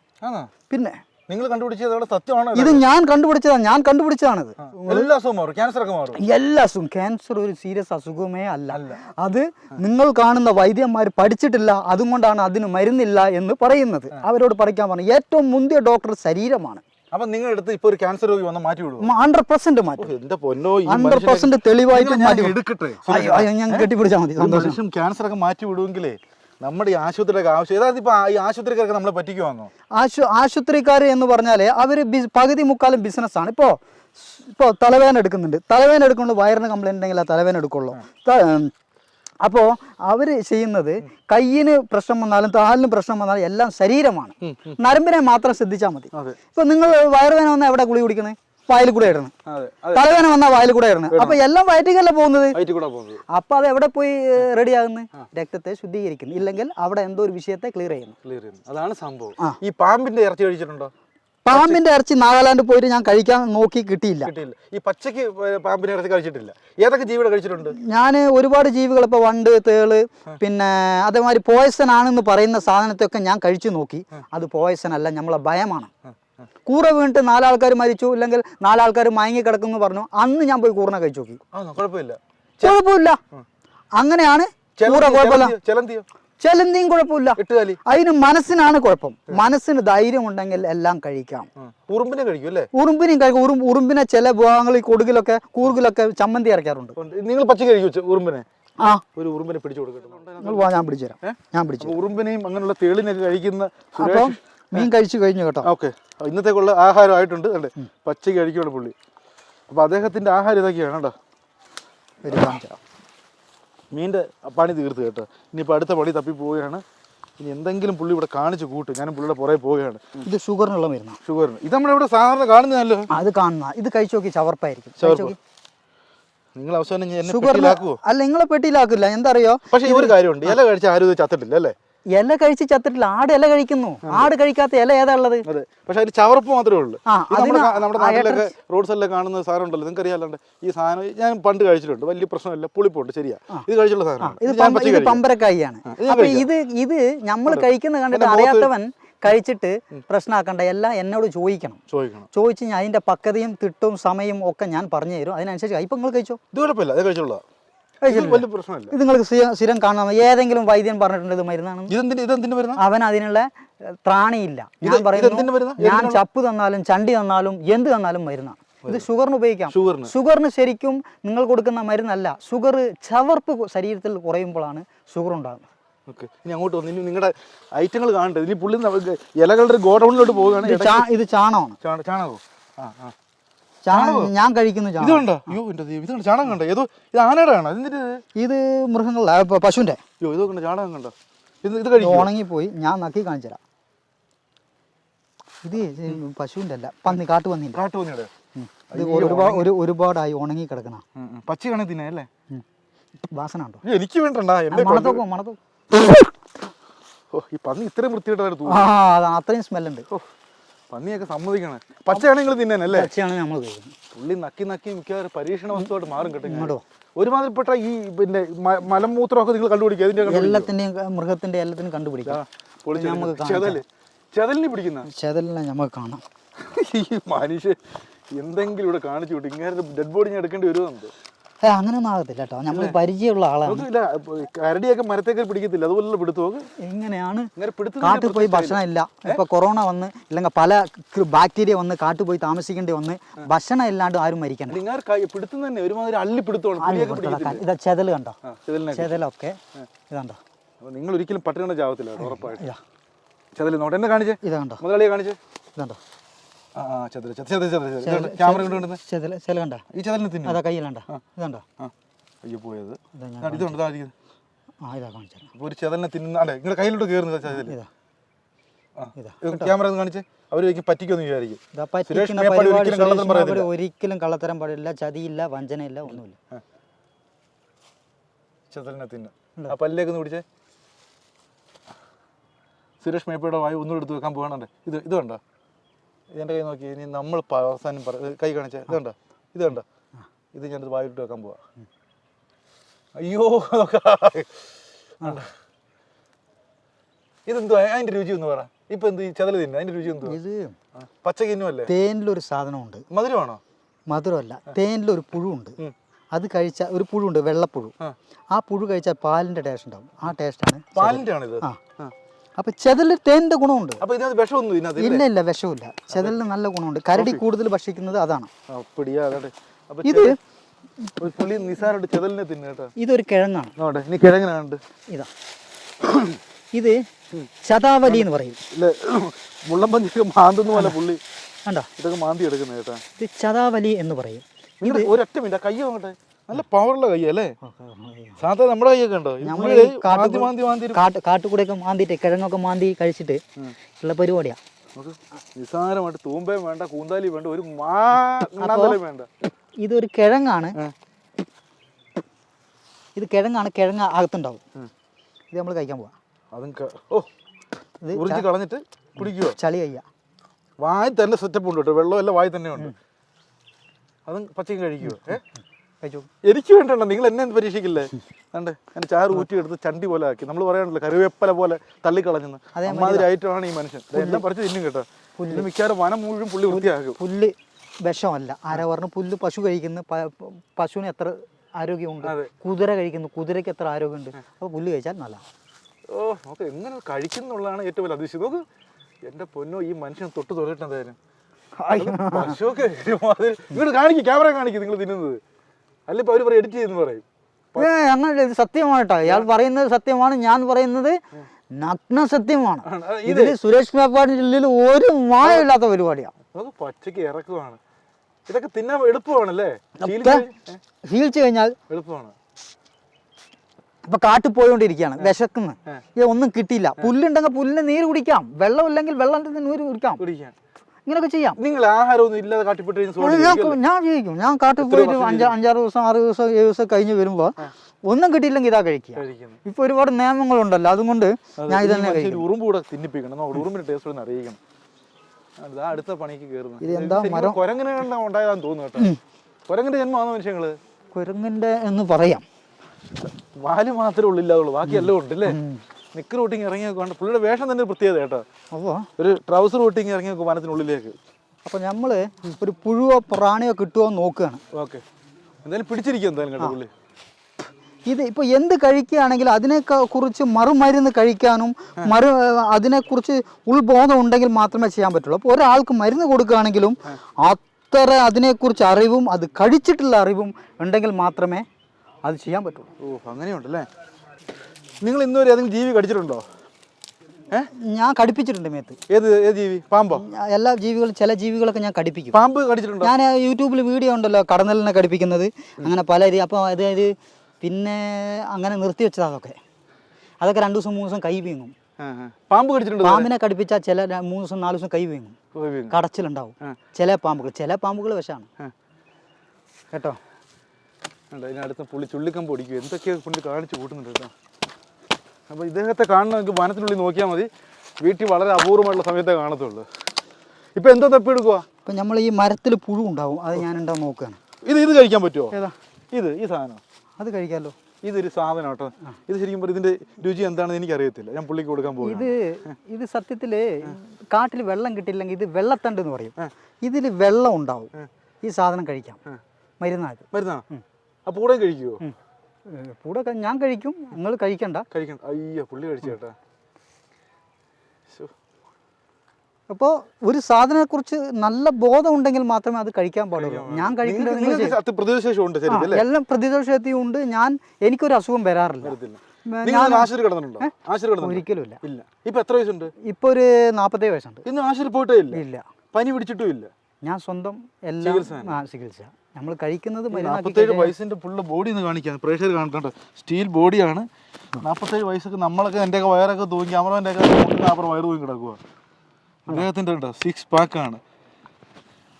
പിന്നെ നിങ്ങൾ കണ്ടുപിടിച്ചത് സത്യമാണോ ഇത് ഞാൻ കണ്ടുപിടിച്ചതാണ് ഞാൻ കണ്ടുപിടിച്ചതാണിത്. എല്ലാ അസുഖം മാറും. ക്യാൻസർ ഒക്കെ മാറും. എല്ലാ അസുഖം ക്യാൻസർ ഒരു സീരിയസ് അസുഖമേ അല്ല. അത് നിങ്ങൾ കാണുന്ന വൈദ്യന്മാർ പഠിച്ചിട്ടില്ല. അതുകൊണ്ടാണ് അതിന് മരുന്നില്ല എന്ന് പറയുന്നത്. അവരോട് പറിക്കാൻ പറഞ്ഞു ഏറ്റവും മുന്തിയ ഡോക്ടർ ശരീരമാണ്. അപ്പൊ നിങ്ങൾ എടുത്ത് ഇപ്പൊ ഒരു ക്യാൻസർ രോഗി വന്ന് മാറ്റി വിടും ഹൺഡ്രഡ് പെർസെന്റ് മാറ്റും എന്റെ പൊന്നോ ഹൺഡ്രഡ് പെർസെന്റ് തെളിവായിട്ട് മാറ്റി എടുക്കട്ടെ? ഞാൻ കെട്ടിപ്പിടിച്ചാൽ മതി. സന്തോഷം. ക്യാൻസർ ഒക്കെ മാറ്റി വിടുമെങ്കിലേ നമ്മുടെ ഈ ആശുപത്രിയൊക്കെ ആവശ്യം ഏതായത് ഇപ്പൊ ഈ ആശുപത്രിക്കാരൊക്കെ നമ്മളെ പറ്റിക്കുവാന്നോ? ആശു ആശുപത്രിക്കാർ എന്ന് പറഞ്ഞാൽ അവർ പകുതി മുക്കാലും ബിസിനസ്സാണ് ഇപ്പോൾ ഇപ്പോൾ തലവേദന എടുക്കുന്നുണ്ട്. തലവേദന എടുക്കുന്നുണ്ട് വയറിന് കംപ്ലൈന്റ് ഉണ്ടെങ്കിൽ ആ തലവേദന എടുക്കുള്ളൂ. അപ്പോൾ അവർ ചെയ്യുന്നത് കയ്യിന് പ്രശ്നം വന്നാലും താലിന് പ്രശ്നം വന്നാലും എല്ലാം ശരീരമാണ്. നരമ്പിനെ മാത്രം ശ്രദ്ധിച്ചാൽ മതി. ഇപ്പൊ നിങ്ങൾ വയറുവേന വന്നാൽ എവിടെ ഗുളി കുടിക്കണേ? വായിൽ കൂടെ ഇടണം. തലവേന വന്നാൽ വായിൽ കൂടെ ഇടണം. അപ്പൊ എല്ലാം വയറ്റിക്കല്ല പോകുന്നത്? അപ്പൊ അത് എവിടെ പോയി റെഡി ആകുന്നു രക്തത്തെ ശുദ്ധീകരിക്കുന്നു. ഇല്ലെങ്കിൽ അവിടെ എന്തോ ഒരു വിഷയത്തെ ക്ലിയർ ചെയ്യുന്നു. ക്ലിയർ ചെയ്യുന്നു. അതാണ് സംഭവം. ഈ പാമ്പിന്റെ ഇറച്ചി കഴിച്ചിട്ടുണ്ടോ പാമ്പിന്റെ ഇറച്ചി നാഗാലാൻഡ് പോയിട്ട് ഞാൻ കഴിക്കാൻ നോക്കി കിട്ടിയില്ല. കിട്ടിയില്ല. ഈ പച്ചക്ക് പാമ്പിന്റെ ഇറച്ചി കഴിച്ചിട്ടില്ല. ഏതൊക്കെ ജീവികൾ കഴിച്ചിട്ടുണ്ട്? ഞാൻ ഒരുപാട് ജീവികൾ ഇപ്പോൾ വണ്ട് തേൾ പിന്നെ അതേമാതിരി പോയസൺ ആണെന്ന് പറയുന്ന സാധനത്തൊക്കെ ഞാൻ കഴിച്ചു നോക്കി. അത് പോയസൺ അല്ല നമ്മളെ ഭയമാണ്. കൂറ വീണിട്ട് നാലാൾക്കാർ മരിച്ചു ഇല്ലെങ്കിൽ നാലാൾക്കാർ മയങ്ങി കിടക്കുന്നു പറഞ്ഞു അന്ന് ഞാൻ പോയി കൂറിനെ കഴിച്ചു നോക്കി. കുഴപ്പമില്ല. കുഴപ്പമില്ല. അങ്ങനെയാണ് കൂറ? കുഴപ്പമില്ല. ചെലന്തിയോ? കുഴപ്പമില്ല. അതിന് മനസ്സിനാണ് കുഴപ്പം. മനസ്സിന് ധൈര്യം ഉണ്ടെങ്കിൽ എല്ലാം കഴിക്കാം. ഉറുമ്പിനെ കഴിക്കും അല്ലേ? ഉറുമ്പിനെയും കഴിക്കും. ഉറുമ്പ് ഉറുമ്പിനെ ചില ഭാഗങ്ങളിൽ കൊടുകിലൊക്കെ കൂർഗിലൊക്കെ ചമ്മന്തി ഇറക്കാറുണ്ട് നിങ്ങൾ പച്ച കഴിക്കും ഉറുമ്പിനെ? ആ. ഒരു ഉറുമ്പിനെ പിടിച്ചു കൊടുക്കട്ടെ. ഞാൻ പിടിച്ചു തരാം. ഞാൻ പിടിച്ചു ഉറുമ്പിനെയും അങ്ങനെയുള്ള തേളിനെയൊക്കെ കഴിക്കുന്ന അപ്പം മീൻ കഴിച്ചു കഴിഞ്ഞു കേട്ടോ. ഓക്കെ. ഇന്നത്തേക്കുള്ള ആഹാരം ആയിട്ടുണ്ട് അല്ലേ? പച്ചക്ക് കഴിക്കുകയാണ് പുള്ളി. അപ്പൊ അദ്ദേഹത്തിന്റെ ആഹാരം ഇതൊക്കെയാണ് കേട്ടോ. വെരി. മീന്റെ പണി തീർത്ത് കേട്ടോ. ഇനിയിപ്പോൾ അടുത്ത പണി തപ്പി പോവുകയാണ്. ഇനി എന്തെങ്കിലും പുള്ളി ഇവിടെ കാണിച്ച് കൂട്ടും. ഞാനും പുള്ളിയുടെ പുറകെ പോവുകയാണ്. ഇത് ഷുഗറിനുള്ള മരുന്ന്. ഷുഗറിന്. ഇത് നമ്മളിവിടെ സാധാരണ കാണുന്നതല്ലോ. അത് കാണുന്ന. ഇത് കഴിച്ചു നോക്കി ചവർപ്പായിരിക്കും. നിങ്ങൾ അവസാനം പെട്ടിയിലാക്കുവോ? അല്ല നിങ്ങളെ പെട്ടിയിലാക്കില്ല. എന്താ അറിയോ? പക്ഷേ ഒരു കാര്യമുണ്ട്. ഇല കഴിച്ച ആരും ഇത് ചത്തിട്ടില്ല അല്ലേ? ഇല കഴിച്ച് ചത്തിട്ടില്ല. ആട് ഇല കഴിക്കുന്നു. ആട് കഴിക്കാത്ത ഇല ഏതാ ഉള്ളത്? പക്ഷെ അതിന് ചവർപ്പ് മാത്രമേ ഉള്ളൂ. നമ്മുടെ നാട്ടിലൊക്കെ റോഡ് സൈഡിലൊക്കെ കാണുന്ന സാധനം ഉണ്ടല്ലോ നിങ്ങൾക്ക് അറിയാലുണ്ട് ഈ സാധനം ഞാൻ പണ്ട് കഴിച്ചിട്ടുണ്ട്. വലിയ പ്രശ്നമില്ല. പുളിപ്പുണ്ട്. ശരിയാ. ഇത് കഴിച്ചുള്ള സാധനം ഇത് പമ്പ- ഇത് പമ്പരക്കായിയാണ്. ഇത് അപ്പൊ ഇത് ഇത് നമ്മൾ കഴിക്കുന്ന കണ്ടിട്ട് അറിയാത്തവൻ കഴിച്ചിട്ട് പ്രശ്നമാക്കണ്ട എല്ലാം എന്നോട് ചോദിക്കണം. ചോദിക്കണം. ചോദിച്ചു ഞാൻ അതിന്റെ പക്വതയും തിട്ടും സമയവും ഒക്കെ ഞാൻ പറഞ്ഞു തരും. അതിനനുസരിച്ച് ഇപ്പൊ നിങ്ങൾ കഴിച്ചോ? ഇത് കുഴപ്പമില്ല. അത് കഴിച്ചിട്ടില്ല. വലിയ പ്രശ്നമില്ല. ഇത് നിങ്ങൾക്ക് സ്ഥിരം- കാണാം ഏതെങ്കിലും വൈദ്യൻ പറഞ്ഞിട്ടുണ്ട് ഇത് മരുന്നാണ് അവൻ അതിനുള്ള ത്രാണിയില്ല. ഞാൻ പറയുന്നു? ഞാൻ ചപ്പ് തന്നാലും ചണ്ടി തന്നാലും എന്ത് തന്നാലും മരുന്നാണ് ഇത് ഷുഗറിന് ഉപയോഗിക്കാം. ഷുഗറിന്. ഷുഗറിന് ശരിക്കും നിങ്ങൾ കൊടുക്കുന്ന മരുന്നല്ല. ഷുഗർ ചവർപ്പ് ശരീരത്തിൽ കുറയുമ്പോഴാണ് ഷുഗർ ഉണ്ടാകുന്നത്. ഇനി അങ്ങോട്ട് വന്നു ഇനി നിങ്ങളുടെ ഐറ്റങ്ങൾ കാണണ്ടേ? ഇനി പുള്ളി ഇലകളുടെ ഒരു ഗോഡൗണിലോട്ട് പോവുകയാണ് ഇത് ചാണോ ഇത് ചാണകമാണ്. ചാണ- ചാണകോ? ആ ആ. ഞാൻ കഴിക്കുന്ന അയ്യോ ദൈവം കണ്ടോ ചാണകം കണ്ടോ? ഏതോ ഇത് ആനയുടെ ആണോ ഇതിന്റെ ഇത്? മൃഗങ്ങളുടെ പശുവിന്റെ. അയ്യോ ഇത് കണ്ടോ? ചാണകം കണ്ടോ? ഇത് ഇത് ഇത് കഴിക്കും ഉണങ്ങിപ്പോയി ഞാൻ നക്കി കാണിച്ചരാ തരാം. ഇത് പശുവിന്റെ അല്ല പന്നി കാട്ടു കാട്ടുപന്നിയുടെ? ഉം. ഇത് ഒരുപാട് ഒരു ഒരുപാടായി ഉണങ്ങി കിടക്കണ. പച്ച കണി തിന്നെ അല്ലേ? വാസന ഉണ്ടോ? എനിക്ക് വേണ്ടണ്ട എന്റെ മണത്തോക്കോ ഓ ഈ പന്നി ഇത്രയും വൃത്തിയായിട്ട് അത്രയും സ്മെല്ലുണ്ട് ഓ പന്നിയൊക്കെ സമ്മതിക്കണേ. പച്ചയാണ് നിങ്ങൾ തിന്നാനല്ലേ പച്ചയാണ് നമ്മൾ കഴിക്കുന്നത് പുള്ളി നക്കി നക്കി മിക്കവാറും പരീക്ഷണ വസ്തുവായിട്ട് മാറും കേട്ടോ ഒരുമാതിരിപ്പെട്ട ഈ പിന്നെ മലമൂത്രമൊക്കെ നിങ്ങൾ കണ്ടുപിടിക്കുക അതിന്റെ എല്ലാത്തിന്റെയും മൃഗത്തിന്റെ എല്ലാത്തിനും കണ്ടുപിടിക്കാം. നമുക്ക് കാണാം. ചെതൽ. ചെതലിനെ പിടിക്കുന്ന? ചെതലിനെ നമുക്ക് കാണാം. ഈ മനുഷ്യൻ എന്തെങ്കിലും ഇവിടെ കാണിച്ചു വിട്ടു ഇങ്ങനെ ഡെഡ് ബോഡി ഞാൻ എടുക്കേണ്ടി വരുമോ ഏ അങ്ങനെയൊന്നും ആകത്തില്ല കേട്ടോ. നമ്മൾ പരിചയമുള്ള ആളാണ്. കരടിയൊക്കെ മരത്തേക്ക് പിടിക്കത്തില്ല അതുപോലെ പിടുത്തു കാട്ടിൽ പോയി ഭക്ഷണം ഇല്ല. ഇപ്പൊ കൊറോണ വന്ന് ഇല്ലെങ്കിൽ പല ബാക്ടീരിയ വന്ന് കാട്ടിൽ പോയി താമസിക്കേണ്ടി വന്ന് ഭക്ഷണം ഇല്ലാണ്ട് ആരും മരിക്കണം ഇതാ ചെതൽ കണ്ടോ? ചെതലൊക്കെ ഇതുണ്ടോ? നിങ്ങൾ ഒരിക്കലും പട്ടിണ ചാവത്തില്ല ഉറപ്പായിട്ട്. ഇതാ. നോട്ടെ കാണിച്ചേ? ഇതാണ്ടോ മുതലാളിയെ കാണിച്ചേ? ഇതുണ്ടോ? ക്യാമറ കൊണ്ടുവരുന്നത് ചെതൽ ചെല കണ്ട? ഈ ചെതലിനെ തിന്നു അതാ കയ്യിലുണ്ടോ ഇതുണ്ടോ? ആ. അയ്യോ പോയത്. ഇതാ ഞാൻ ആ, ഇതുണ്ട്? ഇതാ ഇരിക്കുന്നത്. ആ ഇതാ കാണിച്ചു അപ്പൊ ഒരു ചെതലിനെ തിന്നുന്ന അല്ലെ നിങ്ങളുടെ കയ്യിലോട്ട് കയറുന്നത് ചെതൽ ഇതാ. ആ ഇതാ ക്യാമറ ഒന്ന് കാണിച്ചേ. അവർ ഒരിക്കലും പറ്റിക്കൊന്നും വിചാരിക്കും കള്ളത്തരം പാടില്ല ചതിയില്ല വഞ്ചനയില്ല ഒന്നുമില്ല. ചെതലിനെ തിന്നു. ആ പല്ലിലേക്ക് പിടിച്ചേ. സുരേഷ് മേപ്പയുടെ വായു ഒന്നും എടുത്ത് വെക്കാൻ പോകണേ ഇത് ഇത് കണ്ടോ? എന്റെ കൈ നോക്കി ഇനി നമ്മൾ പ- അവസാനം പറ കൈ കാണിച്ച ഇത് കണ്ടോ? ഇത് കണ്ടോ? ഇത് ഞാനത് വായിട്ട് വെക്കാൻ പോവാ. അയ്യോ? ഇതെന്തോ അതിന്റെ രുചി ഒന്ന് പറ. ഇപ്പൊ എന്ത് ഈ ചെതൽ തിന്നു? അതിന്റെ രുചി എന്തോ ഇത് പച്ചക്ക് തിന്നുമല്ലേ തേനിലൊരു സാധനമുണ്ട്. മധുരമാണോ? മധുരമല്ല തേനിലൊരു പുഴുണ്ട് ഉം. അത് കഴിച്ച ഒരു പുഴുണ്ട് വെള്ളപ്പുഴു. ആ. ആ പുഴു കഴിച്ചാൽ പാലിന്റെ ടേസ്റ്റ് ഉണ്ടാവും. ആ ടേസ്റ്റാണ് പാലിന്റെ ആണിത് ആ. അപ്പൊ ചെതലിൽ തേനിന്റെ ഗുണമുണ്ട്. അപ്പൊ ഇതിനകത്ത് വിഷമൊന്നും ഇതിനകത്ത് ഇല്ല ഇല്ല വിഷമില്ല. ചെതലിന് നല്ല ഗുണമുണ്ട്. കരടി കൂടുതൽ ഭക്ഷിക്കുന്നത് അതാണ്. അപ്പടിയാ അതെ അപ്പൊ ഇത് ഒരു പുള്ളി നിസാരമായിട്ട് ചെതലിനെ തിന്നു കേട്ടോ. ഇതൊരു കിഴങ്ങാണ്. ഇനി ഇതാ. ഇത്. ചതാവലി എന്ന് പറയും. മുള്ളം പഞ്ചൊക്കെ മാന്തുന്ന പോലെ പുള്ളി. ഇതൊക്കെ മാന്തി എടുക്കുന്നത് കേട്ടാ. ഇത് ശതാവലി എന്ന് പറയും. ഒരൊറ്റ മിനിറ്റ് കൈ നോക്കട്ടെ നല്ല പവറുള്ള കൈ അല്ലേ സാധാ നമ്മുടെ കയ്യൊക്കെ ഉണ്ടോ? കാട്ടുകൂടെ നമ്മൾ പുള്ളി മാന്തി മാന്തി മാന്തി ഒരു- കാട്ട് കാട്ടുകൂടെയൊക്കെ മാന്തിയിട്ട് കിഴങ്ങൊക്കെ മാന്തി കഴിച്ചിട്ട് ഉള്ള പരിപാടിയാ. നോക്ക്, നിസ്സാരമായിട്ട് തൂമ്പയും വേണ്ട കൂന്താലി വേണ്ട ഒരു വേണ്ട. ഇതൊരു കിഴങ്ങാണ്. ഇത് കിഴങ്ങാണ് കിഴങ്ങ് അകത്തുണ്ടാവും. ഇത് നമ്മൾ കഴിക്കാൻ പോവാം. അതും ഓ ഉറിഞ്ചി കളഞ്ഞിട്ട് കുടിക്കുവോ? ചളി കഴിയാ. വായി തന്നെ സെറ്റപ്പ് ഉണ്ട് കേട്ടോ. വെള്ളമെല്ലാം വായി തന്നെ ഉണ്ട്. അതും പച്ചയും കഴിക്കുവോ? ഏ? കഴിച്ചു എനിക്ക് വേണ്ടണ്ട നിങ്ങൾ എന്നെ പരീക്ഷിക്കില്ലേ? കണ്ട് അതിന്റെ ചാറ് ഊറ്റി എടുത്ത് ചണ്ടി പോലെ ആക്കി. നമ്മൾ പറയാണല്ലോ കറിവേപ്പല പോലെ തള്ളിക്കളഞ്ഞെന്ന്. അമ്മാതിരി ആയിട്ടാണ് ഈ മനുഷ്യൻ. എല്ലാം പറിച്ചു തിന്നും കേട്ടോ. പുല്ല്. മിക്കവാറും വനം മുഴുവൻ പുള്ളി വൃത്തിയാക്കും. പുല്ല് വിഷമല്ല. ആരാ പറഞ്ഞു പുല്ല് പശു കഴിക്കുന്നു പശുവിന് എത്ര ആരോഗ്യമുണ്ട്. കുതിര കഴിക്കുന്നു. കുതിരയ്ക്ക് എത്ര ആരോഗ്യമുണ്ട്? അപ്പോൾ പുല്ല് കഴിച്ചാൽ നല്ല ഓ നോക്ക് എങ്ങനെ കഴിക്കുന്നുള്ളതാണ് ഏറ്റവും വലിയ അതിശയം. നോക്ക് എന്റെ പൊന്നോ ഈ മനുഷ്യൻ തൊട്ട് തൊഴിലിട്ടെന്തായാലും പശുവൊക്കെ കാണിക്കും ക്യാമറ കാണിക്കും നിങ്ങൾ തിന്നുന്നത്. അല്ല ഇപ്പൊ അവർ എഡിറ്റ് ചെയ്യുന്നു പറയും. ഏ അങ്ങനെ ഇത് സത്യമായിട്ടോ. ഇയാൾ പറയുന്നത് സത്യമാണ് ഞാൻ പറയുന്നത് നഗ്ന സത്യമാണ്. ഇതിൽ സുരേഷ് മേപ്പാടിന്റെ ഉള്ളിൽ ഒരു മായമില്ലാത്ത പരിപാടിയാണ് നോക്ക് പച്ചക്ക് ഇറക്കുവാണ്. ഇതൊക്കെ തിന്നാൻ എളുപ്പമാണല്ലേ? ശീലിച്ച് കഴിഞ്ഞാൽ എളുപ്പമാണ്. ഇപ്പൊ കാട്ടിൽ പോയോണ്ടിരിക്കുകയാണ് വിശക്കുന്നു. ഒന്നും കിട്ടിയില്ല. പുല്ലുണ്ടെങ്കിൽ പുല്ലിന് നീര് കുടിക്കാം. വെള്ളം ഇല്ലെങ്കിൽ വെള്ളത്തിന്റെ നീര് കുടിക്കാം. കുടിക്കാൻ ഇങ്ങനെയൊക്കെ ചെയ്യാം. നിങ്ങൾ ആഹാരമൊന്നും ഇല്ലാതെ കാട്ടിപ്പോയിട്ട് ഞാൻ ജീവിക്കും. ഞാൻ കാട്ടിൽ പോയിട്ട് അഞ്ച് അഞ്ചാറ് ദിവസം ആറ് ദിവസം ഏഴ് ദിവസം കഴിഞ്ഞ് വരുമ്പോൾ ഒന്നും കിട്ടിയില്ലെങ്കിൽ ഇതാ കഴിക്കുക. ഇപ്പൊ ഒരുപാട് നിയമങ്ങളുണ്ടല്ലോ അതുകൊണ്ട് ഞാൻ ഇത് തന്നെ ഒരു കഴിക്കും. ഉറുമ്പ് കൂടെ തിന്നിപ്പിക്കണം. നോക്ക് ഉറുമ്പിന്റെ ടേസ്റ്റ് ഒന്ന് അറിയിക്കണം. അടുത്ത പണിക്ക് കേറുന്നു ഇത് എന്താ മരം? കൊരങ്ങനെ ഉണ്ടായതാന്ന് തോന്നുന്നു കേട്ടോ. കൊരങ്ങന്റെ ജന്മമാണോ മനുഷ്യങ്ങൾ? കുരങ്ങന്റെ എന്ന് പറയാം. വാൽ മാത്രമേ ഉള്ളില്ലാതുള്ളൂ. ബാക്കി എല്ലാം ഉണ്ട് നിക്കർ റൂട്ടിങ് ഇറങ്ങി വേണ്ട പുള്ളിയുടെ വേഷം തന്നെ ഒരു പ്രത്യേകത കേട്ടോ. അപ്പോൾ ഒരു ട്രൗസർ റൂട്ടിങ് ഇറങ്ങി നോക്കും വനത്തിനുള്ളിലേക്ക് അപ്പോൾ നമ്മൾ ഒരു പുഴുവോ പ്രാണിയോ കിട്ടുമോ എന്ന് നോക്കുകയാണ്. ഓക്കെ. എന്തായാലും പിടിച്ചിരിക്കും എന്തായാലും കേട്ടോ പുള്ളി. ഇത് ഇപ്പോൾ എന്ത് കഴിക്കുകയാണെങ്കിൽ അതിനെ കുറിച്ച് മറുമരുന്ന് കഴിക്കാനും മറു അതിനെക്കുറിച്ച് ഉൾബോധം ഉണ്ടെങ്കിൽ മാത്രമേ ചെയ്യാൻ പറ്റുള്ളൂ. അപ്പോൾ ഒരാൾക്ക് മരുന്ന് കൊടുക്കുകയാണെങ്കിലും അത്ര അതിനെക്കുറിച്ച് അറിവും അത് കഴിച്ചിട്ടുള്ള അറിവും ഉണ്ടെങ്കിൽ മാത്രമേ അത് ചെയ്യാൻ പറ്റുള്ളൂ. ഓ അങ്ങനെയുണ്ടല്ലേ? നിങ്ങൾ ഇന്നുവരെ ഏതെങ്കിലും ജീവി കടിച്ചിട്ടുണ്ടോ? ഏ? ഞാൻ കടിപ്പിച്ചിട്ടുണ്ട് മേത്ത്. ഏത് ഏത് ജീവി? പാമ്പോ? എല്ലാ ജീവികളും ചില ജീവികളൊക്കെ ഞാൻ കടിപ്പിക്കും. പാമ്പ് കടിച്ചിട്ടുണ്ടോ? ഞാൻ യൂട്യൂബിൽ വീഡിയോ ഉണ്ടല്ലോ കടന്നലിനെ കടിപ്പിക്കുന്നത്. അങ്ങനെ പല രീതി അപ്പോൾ അതായത് പിന്നെ അങ്ങനെ നിർത്തി വെച്ചതാ അതൊക്കെ. അതൊക്കെ രണ്ട് ദിവസം മൂന്ന് ദിവസം കൈ വീങ്ങും. പാമ്പ് കടിച്ചിട്ടുണ്ട് പാമ്പിനെ കടിപ്പിച്ചാൽ ചില മൂന്ന് ദിവസം നാല് ദിവസം കൈ വീങ്ങും. കടച്ചിലുണ്ടാവും. ചില പാമ്പുകൾ ചില പാമ്പുകൾ വിഷമാണ്. കേട്ടോ? അതിനടുത്ത് പുള്ളി ചുള്ളിക്കമ്പ് പൊടിക്കും എന്തൊക്കെയാണ് പുള്ളി കാണിച്ചു കൂട്ടുന്നുണ്ട് കേട്ടോ. അപ്പോൾ ഇദ്ദേഹത്തെ കാണണം നമുക്ക് വനത്തിനുള്ളിൽ നോക്കിയാൽ മതി. വീട്ടിൽ വളരെ അപൂർവമായിട്ടുള്ള സമയത്തേ കാണത്തുള്ളൂ. ഇപ്പം എന്തോ തപ്പിയെടുക്കുക ഇപ്പം നമ്മൾ ഈ മരത്തിൽ പുഴു ഉണ്ടാവും അത് ഞാൻ ഉണ്ടാവും നോക്കുകയാണ് ഇത് ഇത് കഴിക്കാൻ പറ്റുമോ ഏതാ? ഇത് ഈ സാധനം. അത് കഴിക്കാമല്ലോ ഇതൊരു സാധനം കേട്ടോ. ഇത് ശരിക്കും പറഞ്ഞാൽ ഇതിന്റെ രുചി എന്താണെന്ന് എനിക്കറിയത്തില്ല. ഞാൻ പുള്ളിക്ക് കൊടുക്കാൻ പോകും ഇത് ഇത് സത്യത്തിൽ കാട്ടിൽ വെള്ളം കിട്ടിയില്ലെങ്കിൽ ഇത് വെള്ളത്തണ്ട് എന്ന് പറയും. ഇതിൽ വെള്ളം ഉണ്ടാവും. ഈ സാധനം കഴിക്കാം. മരുന്നാണ് അപ്പോൾ കൂടെ കഴിക്കുമോ കൂടെ ഞാൻ കഴിക്കും. നിങ്ങൾ കഴിക്കണ്ട. കഴിക്കണം അയ്യോ പുള്ളി കഴിച്ചു കേട്ടാ. അപ്പോൾ ഒരു സാധനത്തെക്കുറിച്ച് നല്ല ബോധം ഉണ്ടെങ്കിൽ മാത്രമേ അത് കഴിക്കാൻ പാടുള്ളൂ. ഞാൻ കഴിക്കുന്നത് എല്ലാം പ്രതിരോധശക്തിയും ഉണ്ട്. ഞാൻ എനിക്കൊരു അസുഖം വരാറില്ല. ഒരിക്കലും ഇല്ല. ഇപ്പൊ എത്ര വയസ്സുണ്ട്? ഇപ്പൊ ഒരു നാൽപ്പത്തേഴ് വയസ്സുണ്ട്. ഇന്ന് ആശുപത്രി പോയിട്ടേ ഇല്ല? പനി പിടിച്ചിട്ടും ഇല്ല? ഞാൻ സ്വന്തം എല്ലാം ചികിത്സ നമ്മൾ കഴിക്കുന്നത് നാൽപ്പത്തേഴ് വയസ്സിന്റെ ഫുള്ള് ബോഡി ഒന്ന് കാണിക്കാൻ പ്രേക്ഷകർ കാണുന്നുണ്ട്. സ്റ്റീൽ ബോഡിയാണ് നാൽപ്പത്തേഴ് വയസ്സൊക്കെ നമ്മളൊക്കെ എന്റെ ഒക്കെ വയറൊക്കെ തൂങ്ങി ക്യാമറമാന്റെ ഒക്കെ നാൽപ്പത് വയറ് തൂങ്ങി കിടക്കുക അദ്ദേഹത്തിന്റെ ഉണ്ടോ സിക്സ് ആണ്.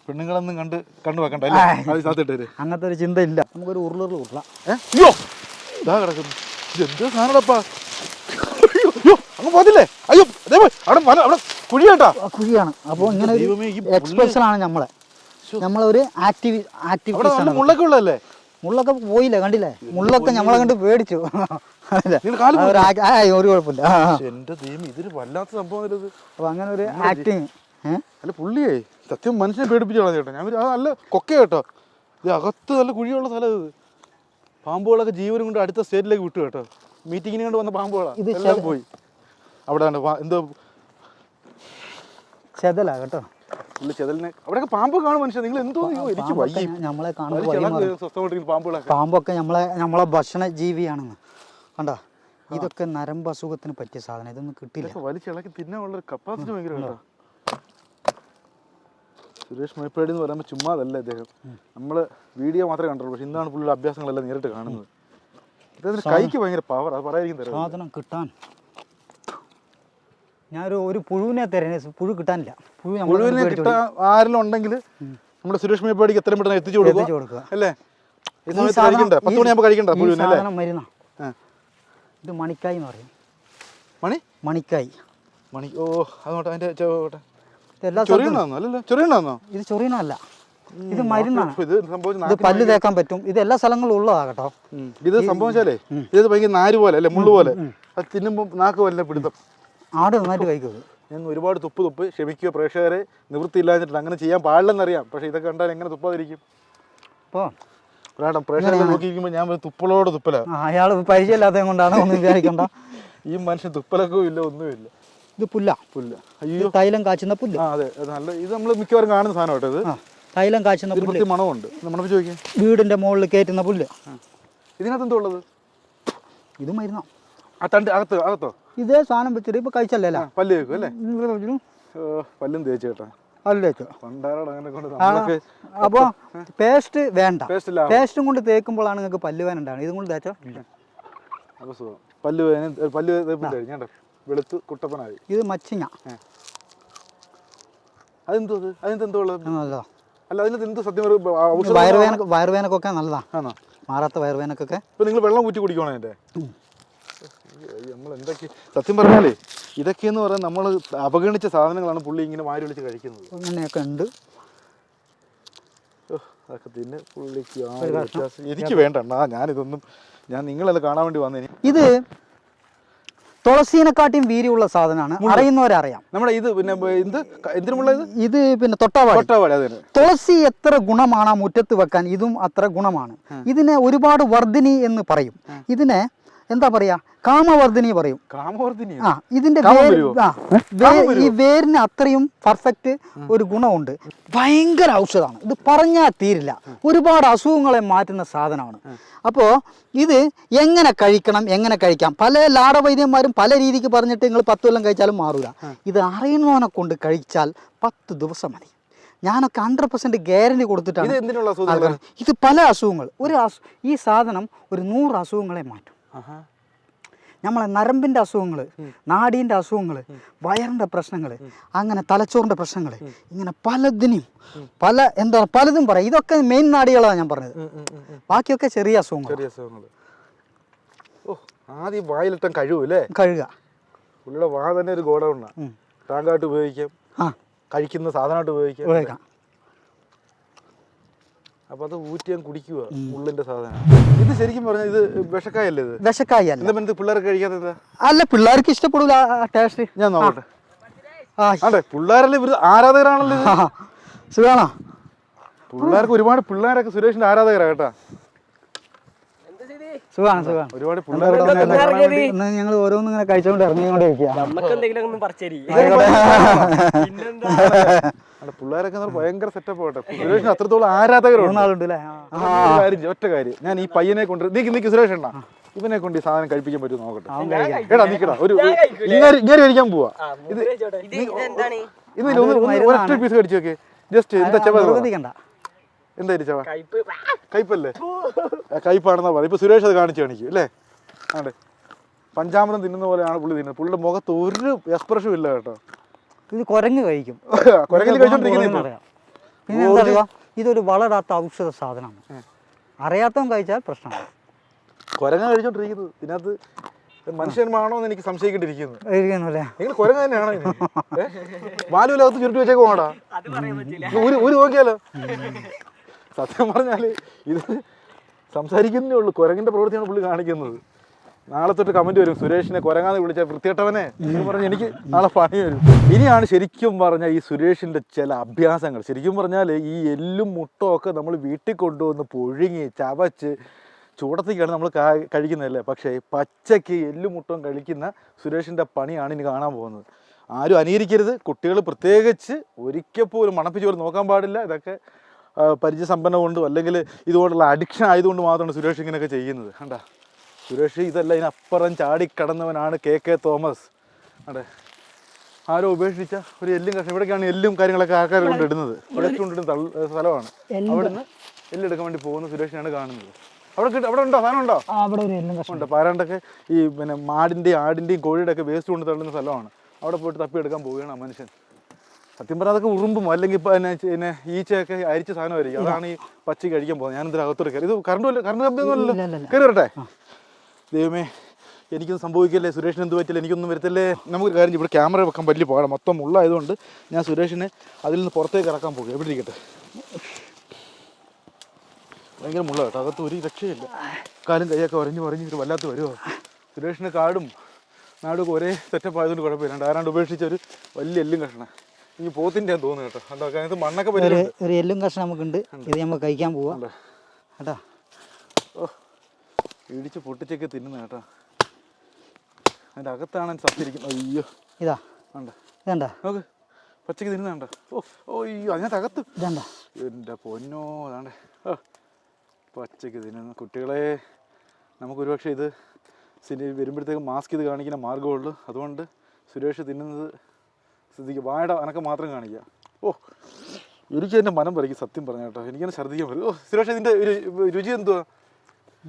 പെണ്ണുങ്ങളൊന്നും കണ്ട് കണ്ടു വെക്കണ്ട അത് അങ്ങനത്തെ ഒരു ചിന്ത ഇല്ല നമുക്കൊരു ഉരുളുരുൾ ഉരുള. അയ്യോ! ഇതാ കിടക്കുന്നു. എന്താ സാധനപ്പാ അയ്യോ അങ്ങ് പോകത്തില്ലേ? അയ്യോ പോയി. അവിടെ അവിടെ കുഴിയാട്ടാ കുഴിയാണ്. അപ്പോൾ ഇങ്ങനെ ആണ് നമ്മളെ നമ്മളൊരു ആക്ടിവി ആക്ടിവിറ്റീസ് ആണ് മുള്ളൊക്കെ ഉള്ളതല്ലേ? മുള്ളൊക്കെ പോയില്ലേ കണ്ടില്ലേ? മുള്ളൊക്കെ നമ്മളെ കണ്ട് പേടിച്ചു. ഒരു കുഴപ്പമില്ല. എന്റെ ദൈവം ഇതൊരു വല്ലാത്ത സംഭവം അപ്പൊ അങ്ങനെ ഒരു ആക്ടിങ് അല്ല പുള്ളിയേ സത്യം മനുഷ്യനെ പേടിപ്പിച്ചോളാം ചേട്ടാ. കേട്ടോ ഞാൻ നല്ല കൊക്ക കേട്ടോ. ഇത് അകത്ത് നല്ല കുഴിയുള്ള സ്ഥലം ഇത്. പാമ്പുകളൊക്കെ ജീവനും കൊണ്ട് അടുത്ത സ്റ്റേറ്റിലേക്ക് വിട്ടു കേട്ടോ. മീറ്റിങ്ങിന് കൊണ്ട് വന്ന പാമ്പുകളാ. ഇത് എല്ലാം പോയി. അവിടെ എന്തോ ചെതലാ കേട്ടോ. പുള്ളി ചെതലിനെ അവിടെയൊക്കെ പാമ്പ് കാണും മനുഷ്യൻ നിങ്ങൾ എന്തോ എനിക്ക് പാമ്പൊക്കെ വയ്യ നമ്മളെ പാമ്പുകളൊക്കെ. പാമ്പൊക്കെ നമ്മളെ നമ്മളെ ഭക്ഷണ ജീവിയാണെന്ന് കണ്ട? ഇതൊക്കെ നരമ്പ് അസുഖത്തിന് പറ്റിയ സാധനം. ഇതൊന്നും കിട്ടില്ല. വലിച്ചിളക്കി തിന്നാനുള്ള ഒരു കപ്പാസിറ്റി ഭയങ്കര സുരേഷ് മേപ്പേടി എന്ന് പറയുമ്പോൾ ചുമ്മാതല്ല അദ്ദേഹം നമ്മൾ വീഡിയോ മാത്രമേ കണ്ടുള്ളൂ പക്ഷെ ഇന്നാണ് പുള്ളിയുടെ അഭ്യാസങ്ങളെല്ലാം നേരിട്ട് കാണുന്നത്. കൈക്ക് ഭയങ്കര പവർ അത് പറയാതിരിക്കും സാധനം കിട്ടാൻ ഞാനൊരു ഒരു പുഴുവിനെ തരുന്നത് പുഴു കിട്ടാനില്ല. പുഴു മുഴുവനെ കിട്ടാൻ ആരെങ്കിലും ഉണ്ടെങ്കിൽ നമ്മുടെ സുരേഷ് മേപ്പാടിക്ക് എത്രയും പെട്ടെന്ന് എത്തിച്ചു കൊടുക്കുക. അല്ലേ? ഈ സമയത്ത് കഴിക്കണ്ട. പത്ത് ഈ- മണിയാകുമ്പോൾ കഴിക്കണ്ട ഈ അല്ലേ? മരുന്നാ. ഇത് മണിക്കായി എന്ന് പറയും. മണി? മണിക്കായി. മണി. ഓ അതോട്ടെ അതിന്റെ ചോട്ടെ ഇത് ഇത് ചൊറിയണമല്ല ഇത് മരുന്നാണ്. പല്ല് തേക്കാൻ പറ്റും. ഇത് എല്ലാ സ്ഥലങ്ങളിലും ഉള്ളതാ കേട്ടോ. ഇത് സംഭവിച്ചാലേ ഇത് ഭയങ്കര നാര് പോലെ അല്ലേ? മുള്ളു പോലെ. അത് തിന്നുമ്പോൾ നാക്ക് വല്ല പിടുത്തം. ആട് നന്നായിട്ട് കഴിക്കും ഞാൻ ഒരുപാട് തുപ്പ് തുപ്പ് ക്ഷമിക്കുക പ്രേക്ഷകരെ. നിവൃത്തിയില്ലാഞ്ഞിട്ട് അങ്ങനെ ചെയ്യാൻ പാടില്ലെന്നറിയാം. പക്ഷേ ഇതൊക്കെ കണ്ടാൽ എങ്ങനെ തുപ്പാതിരിക്കും? അപ്പോൾ ഒരാടം പ്രേക്ഷകരെ നോക്കിയിരിക്കുമ്പോൾ ഞാൻ ഒരു തുപ്പലോട് തുപ്പല. അയാൾ പരിചയമില്ലാത്തത് കൊണ്ടാണ് ഒന്നും വിചാരിക്കണ്ട. *laughs* ഈ മനുഷ്യൻ തുപ്പലൊക്കെ ഇല്ല ഒന്നുമില്ല. ഇത് പുല്ല. പുല്ല. അയ്യോ. തൈലം കാച്ചുന്ന പുല്ല്. അതെ. നല്ല ഇത് നമ്മൾ മിക്കവാറും കാണുന്ന സാധനം കേട്ടോ ഇത് തൈലം കാച്ചുന്ന പുല്ല്. മണമുണ്ട്. നമ്മൾ ചോദിക്കാം വീടിന്റെ മുകളിൽ കയറ്റുന്ന പുല്ല്. ഇതിനകത്ത് എന്തോ ഉള്ളത്? ഇത് മരുന്നോ. ആ തണ്ട് അകത്ത് അകത്തോ? ഇതേ സാധനം വെച്ചിട്ട് ഇപ്പൊ കഴിച്ചല്ലേ പല്ല് അല്ലേ? പല്ലും തേച്ച് കേട്ടാ. അപ്പോൾ പേസ്റ്റ് വേണ്ട. പേസ്റ്റ് കൊണ്ട് തേക്കുമ്പോഴാണ് നിങ്ങൾക്ക് പല്ലുവേന ഉണ്ടാകുന്നത് ഇതും കൊണ്ട് തേച്ചോ അപ്പൊ പല്ല് വെളുത്ത് കുട്ടപ്പനായി. ഇത് മച്ചിങ്ങ. അതെന്തോ നല്ലതാ. അല്ല അതിനകത്ത് എന്ത് സത്യം വയറുവേന വയറുവേനക്കൊക്കെ നല്ലതാ. മാറാത്ത വയറുവേനക്കൊക്കെ നിങ്ങൾ വെള്ളം ഊറ്റി കുടിക്കണോ അതിന്റെ? നമ്മൾ എന്തൊക്കെ സത്യം പറഞ്ഞാലേ ഇതൊക്കെയെന്ന് പറയാൻ നമ്മൾ അവഗണിച്ച സാധനങ്ങളാണ് പുള്ളി ഇങ്ങനെ വാരി വിളിച്ച് കഴിക്കുന്നത്. അങ്ങനെയൊക്കെ ഉണ്ട്. ഓ, അതൊക്കെ തിന്നെ പുള്ളിക്ക്. എനിക്ക് വേണ്ട ആ ഞാനിതൊന്നും ഞാൻ നിങ്ങളത് കാണാൻ വേണ്ടി വന്നേ. ഇത് തുളസീനെക്കാട്ടിയും വീര്യമുള്ള സാധനമാണ്. അറിയുന്നവരറിയാം നമ്മുടെ ഇത് പിന്നെ എന്ത്? എന്തിനുള്ള ഇത്? പിന്നെ തൊട്ടാവാടി. തൊട്ടാവാടി തുളസി എത്ര ഗുണമാണ് ആ മുറ്റത്ത് വെക്കാൻ? ഇതും അത്ര ഗുണമാണ്. ഇതിനെ ഒരുപാട് വർദ്ധിനി എന്ന് പറയും. ഇതിനെ എന്താ പറയാ? കാമവർദ്ധിനി പറയും. കാമവർദ്ധിനി ആ ഇതിന്റെ ഈ വേരിന് അത്രയും പെർഫെക്റ്റ് ഒരു ഗുണമുണ്ട്. ഭയങ്കര ഔഷധമാണ്. ഇത് പറഞ്ഞാൽ തീരില്ല. ഒരുപാട് അസുഖങ്ങളെ മാറ്റുന്ന സാധനമാണ്. അപ്പോൾ ഇത് എങ്ങനെ കഴിക്കണം എങ്ങനെ കഴിക്കാം? പല ലാടവൈദ്യന്മാരും പല രീതിക്ക് പറഞ്ഞിട്ട് നിങ്ങൾ പത്ത് കൊല്ലം കഴിച്ചാലും മാറൂല. ഇത് അറിയുന്നവനെ കൊണ്ട് കഴിച്ചാൽ പത്ത് ദിവസം മതി. ഞാനൊക്കെ ഹൺഡ്രഡ് പെർസെന്റ് ഗ്യാരണ്ടി കൊടുത്തിട്ടാണ് ഇത് പല അസുഖങ്ങൾ. ഒരു ഈ സാധനം ഒരു നൂറ് അസുഖങ്ങളെ മാറ്റും. നമ്മളെ നരമ്പിന്റെ അസുഖങ്ങൾ നാടീന്റെ അസുഖങ്ങൾ വയറിന്റെ പ്രശ്നങ്ങൾ അങ്ങനെ തലച്ചോറിന്റെ പ്രശ്നങ്ങൾ ഇങ്ങനെ പലതിനും പല എന്താ പലതും പറയാം. ഇതൊക്കെ മെയിൻ നാടികളാണ് ഞാൻ പറഞ്ഞത്. ബാക്കിയൊക്കെ ചെറിയ അസുഖങ്ങൾ ചെറിയ അസുഖങ്ങൾ ഓ ആദ്യം വായിലിട്ടം കഴുകല്ലേ പുള്ളിയുടെ വാ തന്നെ ഒരു ഗോഡൗണാണ്. ടാങ്കായിട്ട് ഉപയോഗിക്കാം. ആ. കഴിക്കുന്ന സാധനമായിട്ട് ഉപയോഗിക്കാം. ഉപയോഗിക്കാം. അപ്പൊ അത് ഊറ്റി ഞാൻ കുടിക്കുക ഉള്ളിന്റെ സാധനം. ഇത് ശരിക്കും പറഞ്ഞാൽ ഇത് വിഷക്കായല്ലേ ഇത്? വിഷക്കായി അല്ല. എന്താ കഴിക്കാത്തത് അല്ല പിള്ളേർക്ക് ഇഷ്ടപ്പെടില്ല ടേസ്റ്റ് ഞാൻ നോക്കട്ടെ. അതെ പിള്ളേരല്ലേ ഇവർ ആരാധകരാണല്ലോ സുഖാണോ? പിള്ളേർക്ക് ഒരുപാട് പിള്ളേരൊക്കെ സുരേഷിന്റെ ആരാധകരാ കേട്ടാ. സുഖാണ് സുഖാണ്. ഒരുപാട് പിള്ളേരെ ഞങ്ങൾ ഓരോന്നും ഇങ്ങനെ കഴിച്ചുകൊണ്ട് ഇറങ്ങിക്കൊണ്ടിരിക്കുക നമുക്ക് എന്തെങ്കിലും ഒന്ന് പറിച്ചേരി. പിള്ളേരൊക്കെ ഭയങ്കര സെറ്റപ്പ് കേട്ടോ സുരേഷിന് അത്രത്തോളം ആരാധകരുണ്ട്. കാര്യം ഒറ്റ കാര്യം. ഞാൻ ഈ പയ്യനെ കൊണ്ട് നീക്ക് നീക്ക് സുരേഷ് ഉണ്ടാ ഇവനെ കൊണ്ട് ഈ സാധനം കഴിപ്പിക്കാൻ പറ്റുമോ നോക്കട്ടെ. എടാ നീക്കടാ ഒരു ഇങ്ങനെ കഴിക്കാൻ പോവാ. ഇത് ഇത് ഇതെന്താണ്? ഇത് ഒന്ന് ഒരൊറ്റ പീസ് കടിച്ചു നോക്കേ. ജസ്റ്റ് എന്താ ചെവ കയ്പ്. കയ്പല്ലേ? കയ്പാണെന്നാ പറയാം. ഇപ്പൊ സുരേഷ് അത് കാണിച്ചു കാണിക്കും അല്ലേ? ആണ്ട്. പഞ്ചാമൃതം തിന്നുന്ന പോലെയാണ് പുള്ളി തിന്നുന്നത്. പുള്ളിയുടെ മുഖത്ത് ഒരു എക്സ്പ്രഷനും ഇല്ല കേട്ടോ. ഇത് കുരങ്ങ് കഴിക്കും. കുരങ്ങിൽ കഴിച്ചോണ്ടിരിക്കുന്ന ഇതൊരു വളരാത്ത ഔഷധ സാധനമാണ്. അറിയാത്തവൻ കഴിച്ചാൽ പ്രശ്നമാണ്. കുരങ്ങ കഴിച്ചോണ്ടിരിക്കുന്നത്. ഇതിനകത്ത് ഇത് മനുഷ്യന്മാണോ എന്ന് എനിക്ക് സംശയിക്കേണ്ടിരിക്കുന്നു ഇരിക്കുന്നില്ലേ നിങ്ങൾ കുരങ്ങ തന്നെയാണോ ഇനി? ഏ? വാലുവിലകത്ത് ചുരുട്ടി വെച്ചേക്കോടാ ഒരു ഒരു നോക്കിയാലോ? സത്യം പറഞ്ഞാൽ ഇത് സംസാരിക്കുന്നേ ഉള്ളൂ. കുരങ്ങിന്റെ പ്രവൃത്തിയാണ് പുള്ളി കാണിക്കുന്നത്. നാളെ തൊട്ട് കമന്റ് വരും. സുരേഷിനെ കുരങ്ങാന്ന് വിളിച്ച വൃത്തിയട്ടവനെ എന്ന് പറഞ്ഞ് എനിക്ക് നാളെ പണി വരും. ഇനിയാണ് ശരിക്കും പറഞ്ഞാൽ ഈ സുരേഷിന്റെ ചില അഭ്യാസങ്ങൾ. ശരിക്കും പറഞ്ഞാൽ ഈ എല്ലും മുട്ടും ഒക്കെ നമ്മൾ വീട്ടിൽ കൊണ്ടുവന്ന് പൊഴുങ്ങി ചവച്ച് ചൂടത്തേക്കാണ് നമ്മൾ കഴിക്കുന്നതല്ലേ? പക്ഷേ പച്ചയ്ക്ക് എല്ലും മുട്ടും കഴിക്കുന്ന സുരേഷിന്റെ പണിയാണ് ഇനി കാണാൻ പോകുന്നത്. ആരും അനീകരിക്കരുത്. കുട്ടികൾ പ്രത്യേകിച്ച് ഒരിക്കൽ പോലും മണപ്പിച്ച് നോക്കാൻ പാടില്ല. ഇതൊക്കെ പരിചയസമ്പന്നം കൊണ്ടും അല്ലെങ്കിൽ ഇതുകൊണ്ടുള്ള അഡിക്ഷൻ ആയതുകൊണ്ട് മാത്രമാണ് സുരേഷ് ഇങ്ങനെയൊക്കെ ചെയ്യുന്നത്. കണ്ട? സുരേഷ് ഇതല്ല ഇതിനപ്പുറം ചാടിക്കടന്നവനാണ് കെ കെ തോമസ്. അതെ ആരോ ഉപേക്ഷിച്ച ഒരു എല്ലും കഷ്ണം. ഇവിടേക്കാണ് എല്ലും കാര്യങ്ങളൊക്കെ ആൾക്കാർ കൊണ്ടിടുന്നത് ഇവിടെ കൊണ്ടിടുന്ന സ്ഥലമാണ്. അവിടുന്ന് എല്ലെടുക്കാൻ വേണ്ടി പോകുന്ന സുരേഷിനാണ് കാണുന്നത്. അവിടെ കിട്ടും അവിടെ ഉണ്ടോ? സാധനം ഉണ്ടോ? അവിടെ ഒരു എല്ലാം കഷ്ണം. ഉണ്ട്. പാരാണ്ടൊക്കെ ഈ പിന്നെ മാടിന്റെയും ആടിന്റെയും കോഴിയുടെ ഒക്കെ വേസ്റ്റ് കൊണ്ട് തള്ളുന്ന സ്ഥലമാണ്. അവിടെ പോയിട്ട് തപ്പിയെടുക്കാൻ പോവുകയാണ് ആ മനുഷ്യൻ. സത്യം പറഞ്ഞാൽ അതൊക്കെ ഉറുമ്പും അല്ലെങ്കിൽ ഇപ്പം പിന്നെ ഈച്ചയൊക്കെ അരിച്ച സാധനമായിരിക്കും. അതാണ് ഈ പച്ച കഴിക്കാൻ പോകുന്നത്. ഞാൻ അകത്തോട്ട് കയറി. ഇത് കറണ്ട് വല്ല കറണ്ട് കമ്പിയൊന്നും ഇല്ല, അല്ലല്ലോ. ഇല്ല. കയറി വരട്ടെ? ദൈവമേ എനിക്കൊന്നും സംഭവിക്കില്ലേ? സുരേഷിന് എന്ത് പറ്റില്ല എനിക്കൊന്നും വരത്തില്ലേ? നമുക്ക് കാര്യം ഇവിടെ ക്യാമറ വെക്കാൻ വലിയ പോകണം മൊത്തം ഉള്ളായതുകൊണ്ട് ഞാൻ സുരേഷിനെ അതിൽ നിന്ന് പുറത്തേക്ക് ഇറക്കാൻ പോകും. എവിടെ ഇരിക്കട്ടെ? ഭയങ്കര മുള്ള കേട്ടോ. അകത്ത് ഒരു രക്ഷയില്ല. കാലും കൈയൊക്കെ ഒരഞ്ഞു പറഞ്ഞ് ഒരു വല്ലാത്ത വരുമോ സുരേഷിന് കാടും നാടും ഒരേ സെറ്റപ്പ് ആയതുകൊണ്ട് കുഴപ്പമില്ല. ആരാണ്ട് ഉപേക്ഷിച്ച ഒരു വലിയ എല്ലും കഷ്ണം ഇനി പോത്തിന്റെ തോന്നുന്നു കേട്ടോ. കണ്ടോ? അതിനകത്ത് മണ്ണൊക്കെ ഒരു ഒരു എല്ലും കഷ്ണം നമുക്കുണ്ട്. ഇത് നമുക്ക് കഴിക്കാൻ പോവാം. കണ്ടോ? ഓ ഇടിച്ച് പൊട്ടിച്ചൊക്കെ തിന്നുന്ന കേട്ടോ. അതിന്റെ അകത്താണ് സത്തിരിക്കുന്നത് അയ്യോ. ഇതാ. ഉണ്ട് ഇതണ്ട. നോക്ക്. പച്ചക്ക് തിരുന്നുണ്ട ഓ ഓ അയ്യോ അതിനകത്ത് അകത്ത് ഇതണ്ട. എന്റെ പൊന്നോ അതാണ്ട്. ഓ പച്ചക്ക് തിന്നുന്ന. കുട്ടികളെ നമുക്ക് ഒരുപക്ഷെ ഇത് സിനിമ വരുമ്പോഴത്തേക്ക് മാസ്ക് ഇത് കാണിക്കുന്ന മാർഗമുള്ളൂ അതുകൊണ്ട് സുരേഷ് തിന്നുന്നത് ശ്രദ്ധിക്കുക. വാഴ അനക്കം മാത്രം കാണിക്കുക. ഓ എനിക്ക് എന്റെ മനം പറിക്കും സത്യം പറഞ്ഞ കേട്ടോ. എനിക്കെന്നെ ഛർദ്ദിക്കാൻ പറ്റും ഓ സുരേഷ് ഇതിന്റെ ഒരു രുചി എന്തുവാ?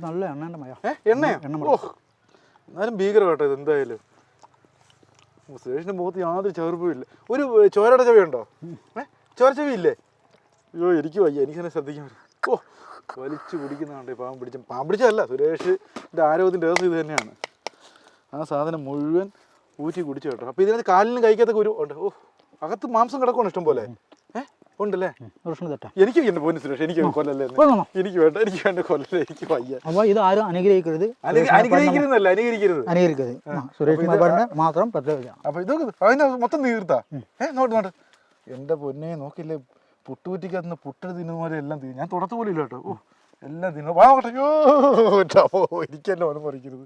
നല്ല എണ്ണേന്റെ മയ. ഏ എണ്ണ ഓ എന്നാലും ഭീകരം കേട്ടോ ഇത് എന്തായാലും. സുരേഷിന്റെ മുഖത്ത് യാതൊരു ചവർപ്പും ഇല്ല. ഒരു ചോരയുടെ ചവിയുണ്ടോ? ഏ ചോര ചവി ഇല്ലേ അയ്യോ എനിക്ക് വയ്യ. എനിക്ക് തന്നെ ശ്രദ്ധിക്കാൻ പറ്റും ഓ വലിച്ചു പിടിക്കുന്നതാണ്ട് പാമ്പ് പിടിച്ച പാമ്പ് പിടിച്ചതല്ല സുരേഷിന്റെ ആരോഗ്യത്തിന്റെ രസം ഇത് തന്നെയാണ്. ആ സാധനം മുഴുവൻ ഊറ്റി കുടിച്ചു കേട്ടോ അപ്പൊ ഇതിനകത്ത് കാലിനും കഴിക്കാത്ത ഒരു ഉണ്ട്. ഓ അകത്ത് മാംസം കിടക്കണം ഇഷ്ടം പോലെ. ഉണ്ടല്ലേ? എനിക്ക് എന്റെ പൊന്നു സുരേഷ് എനിക്ക് കൊല്ലല്ലേ? എനിക്ക് വേണ്ട എനിക്ക് വേണ്ട കൊല്ലല്ലേ എനിക്ക് വയ്യ. അപ്പോൾ ഇത് ആരും അനുഗ്രഹിക്കരുത്. അനുഗ്രഹിക്കരുതല്ല അനുകരിക്കരുത് ആ, സുരേഷ് മാത്രം അപ്പൊ ഇതൊക്കെ അതിനെ മൊത്തം തീർത്താ. ഏ നോട്ട് നോട്ട്. എന്റെ പൊന്നെ നോക്കില്ലേ പുട്ടുകുറ്റിക്കകത്ത് പുട്ടെടുത്ത് തിന്നുന്ന പോലെ എല്ലാം തീരും ഞാൻ തുടത്ത് പോലും ഇല്ല കേട്ടോ. ഓ എല്ലാം തിന്നു വാ കേട്ടോ എനിക്കല്ല മനം പറിക്കരുത്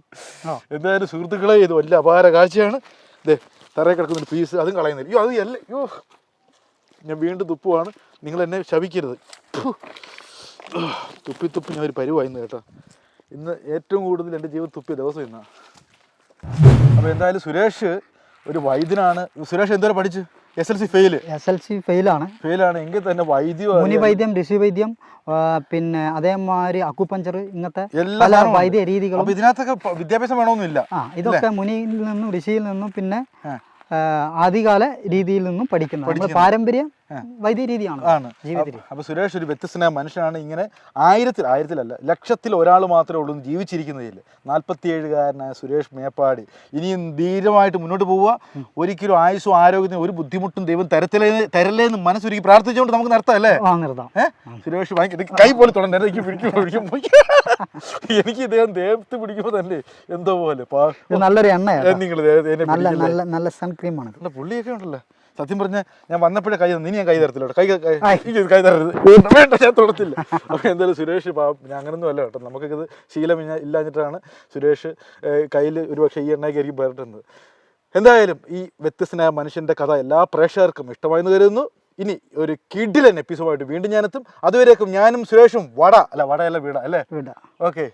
എന്തായാലും സുഹൃത്തുക്കളെ ഇത് വലിയ അപാര കാഴ്ചയാണ്. ഇതേ തറയിൽ കിടക്കുന്ന പീസ് അതും കളയുന്നില്ല. അയ്യോ അത് അല്ല അയ്യോ. ഞാൻ വീണ്ടും തുപ്പുവാണ്. നിങ്ങൾ എന്നെ ശവിക്കരുത് തുപ്പി തുപ്പി ഞാൻ ഒരു പരിവായിരുന്നു കേട്ടോ. ഇന്ന് ഏറ്റവും കൂടുതൽ എന്റെ ജീവിതം തുപ്പിയ ദിവസം ഇന്നാണ് അപ്പോൾ എന്തായാലും സുരേഷ് ഒരു വൈദ്യനാണ്. സുരേഷ് എന്തോരം പഠിച്ചു? S L C fail S L C ഫെയിലാണ് ഫെയിലാണ് എങ്കിൽ തന്നെ വൈദ്യം മുനി വൈദ്യം ഋഷി വൈദ്യം പിന്നെ അതേമാതിരി അക്കുപഞ്ചർ ഇങ്ങനത്തെ എല്ലാ വൈദ്യ രീതികളും. ഇതിനകത്തൊക്കെ വിദ്യാഭ്യാസം വേണമെന്നില്ല. ആ ഇതൊക്കെ മുനിയിൽ നിന്നും ഋഷിയിൽ നിന്നും പിന്നെ ആദ്യകാല രീതിയിൽ നിന്നും പഠിക്കുന്നത്. നമ്മൾ പാരമ്പര്യ വൈദ്യ രീതിയാണ് ആണ്. അപ്പൊ സുരേഷ് ഒരു വ്യത്യസ്തനായ മനുഷ്യനാണ്. ഇങ്ങനെ ആയിരത്തിൽ ആയിരത്തിലല്ല ലക്ഷത്തിൽ ഒരാൾ മാത്രമേ ഉള്ളൂ ജീവിച്ചിരിക്കുന്നതിൽ നാൽപ്പത്തിയേഴുകാരനായ സുരേഷ് മേപ്പാടി ഇനിയും ധീരമായിട്ട് മുന്നോട്ട് പോവുക. ഒരിക്കലും ആയുസ്സും ആരോഗ്യത്തിനും ഒരു ബുദ്ധിമുട്ടും ദൈവം തരത്തിലേ തരല്ലേ എന്ന് മനസ്സൊരുക്കി പ്രാർത്ഥിച്ചുകൊണ്ട് നമുക്ക് നടത്താം അല്ലേ? നിർത്താം. സുരേഷ് ഭയങ്കര കൈ പോലെ തുടങ്ങി *laughs* എനിക്ക് പിടിക്കുമ്പോൾ എനിക്ക് ഇദ്ദേഹം ദേഹത്ത് പിടിക്കുമ്പോൾ തന്നെ എന്തോ പോലെ. നല്ലൊരു എണ്ണയാണ് നിങ്ങൾ നല്ല സൺക്രീം നല്ല സൺക്രീമാണ് പുള്ളിയൊക്കെ ഉണ്ടല്ലോ. സത്യം പറഞ്ഞ ഞാൻ വന്നപ്പോഴേ കൈ തന്നു. ഇനി ഞാൻ കൈ തരത്തില്ല കേട്ടോ. കൈ. എനിക്ക് കൈ തരരുത്. വേണ്ട, ഞാൻ തൊടത്തില്ല അപ്പോൾ എന്തായാലും സുരേഷ് പാവം ഞാൻ അങ്ങനൊന്നും അല്ല കേട്ടോ. നമുക്കിത് ശീലം ഇല്ല- ഇല്ലാഞ്ഞിട്ടാണ് സുരേഷ് കയ്യിൽ ഒരു പക്ഷേ ഈ എണ്ണയ്ക്കായിരിക്കും പരട്ടുന്നത്. എന്തായാലും ഈ വ്യത്യസ്തനായ മനുഷ്യന്റെ കഥ എല്ലാ പ്രേക്ഷകർക്കും ഇഷ്ടമായെന്ന് കരുതുന്നു. ഇനി ഒരു കിഡിലൻ എപ്പിസോഡായിട്ട് വീണ്ടും ഞാനെത്തും. അതുവരേക്കും ഞാനും സുരേഷും വട. അല്ല വടയല്ല വീട അല്ലേ? വിടാം. ഓക്കെ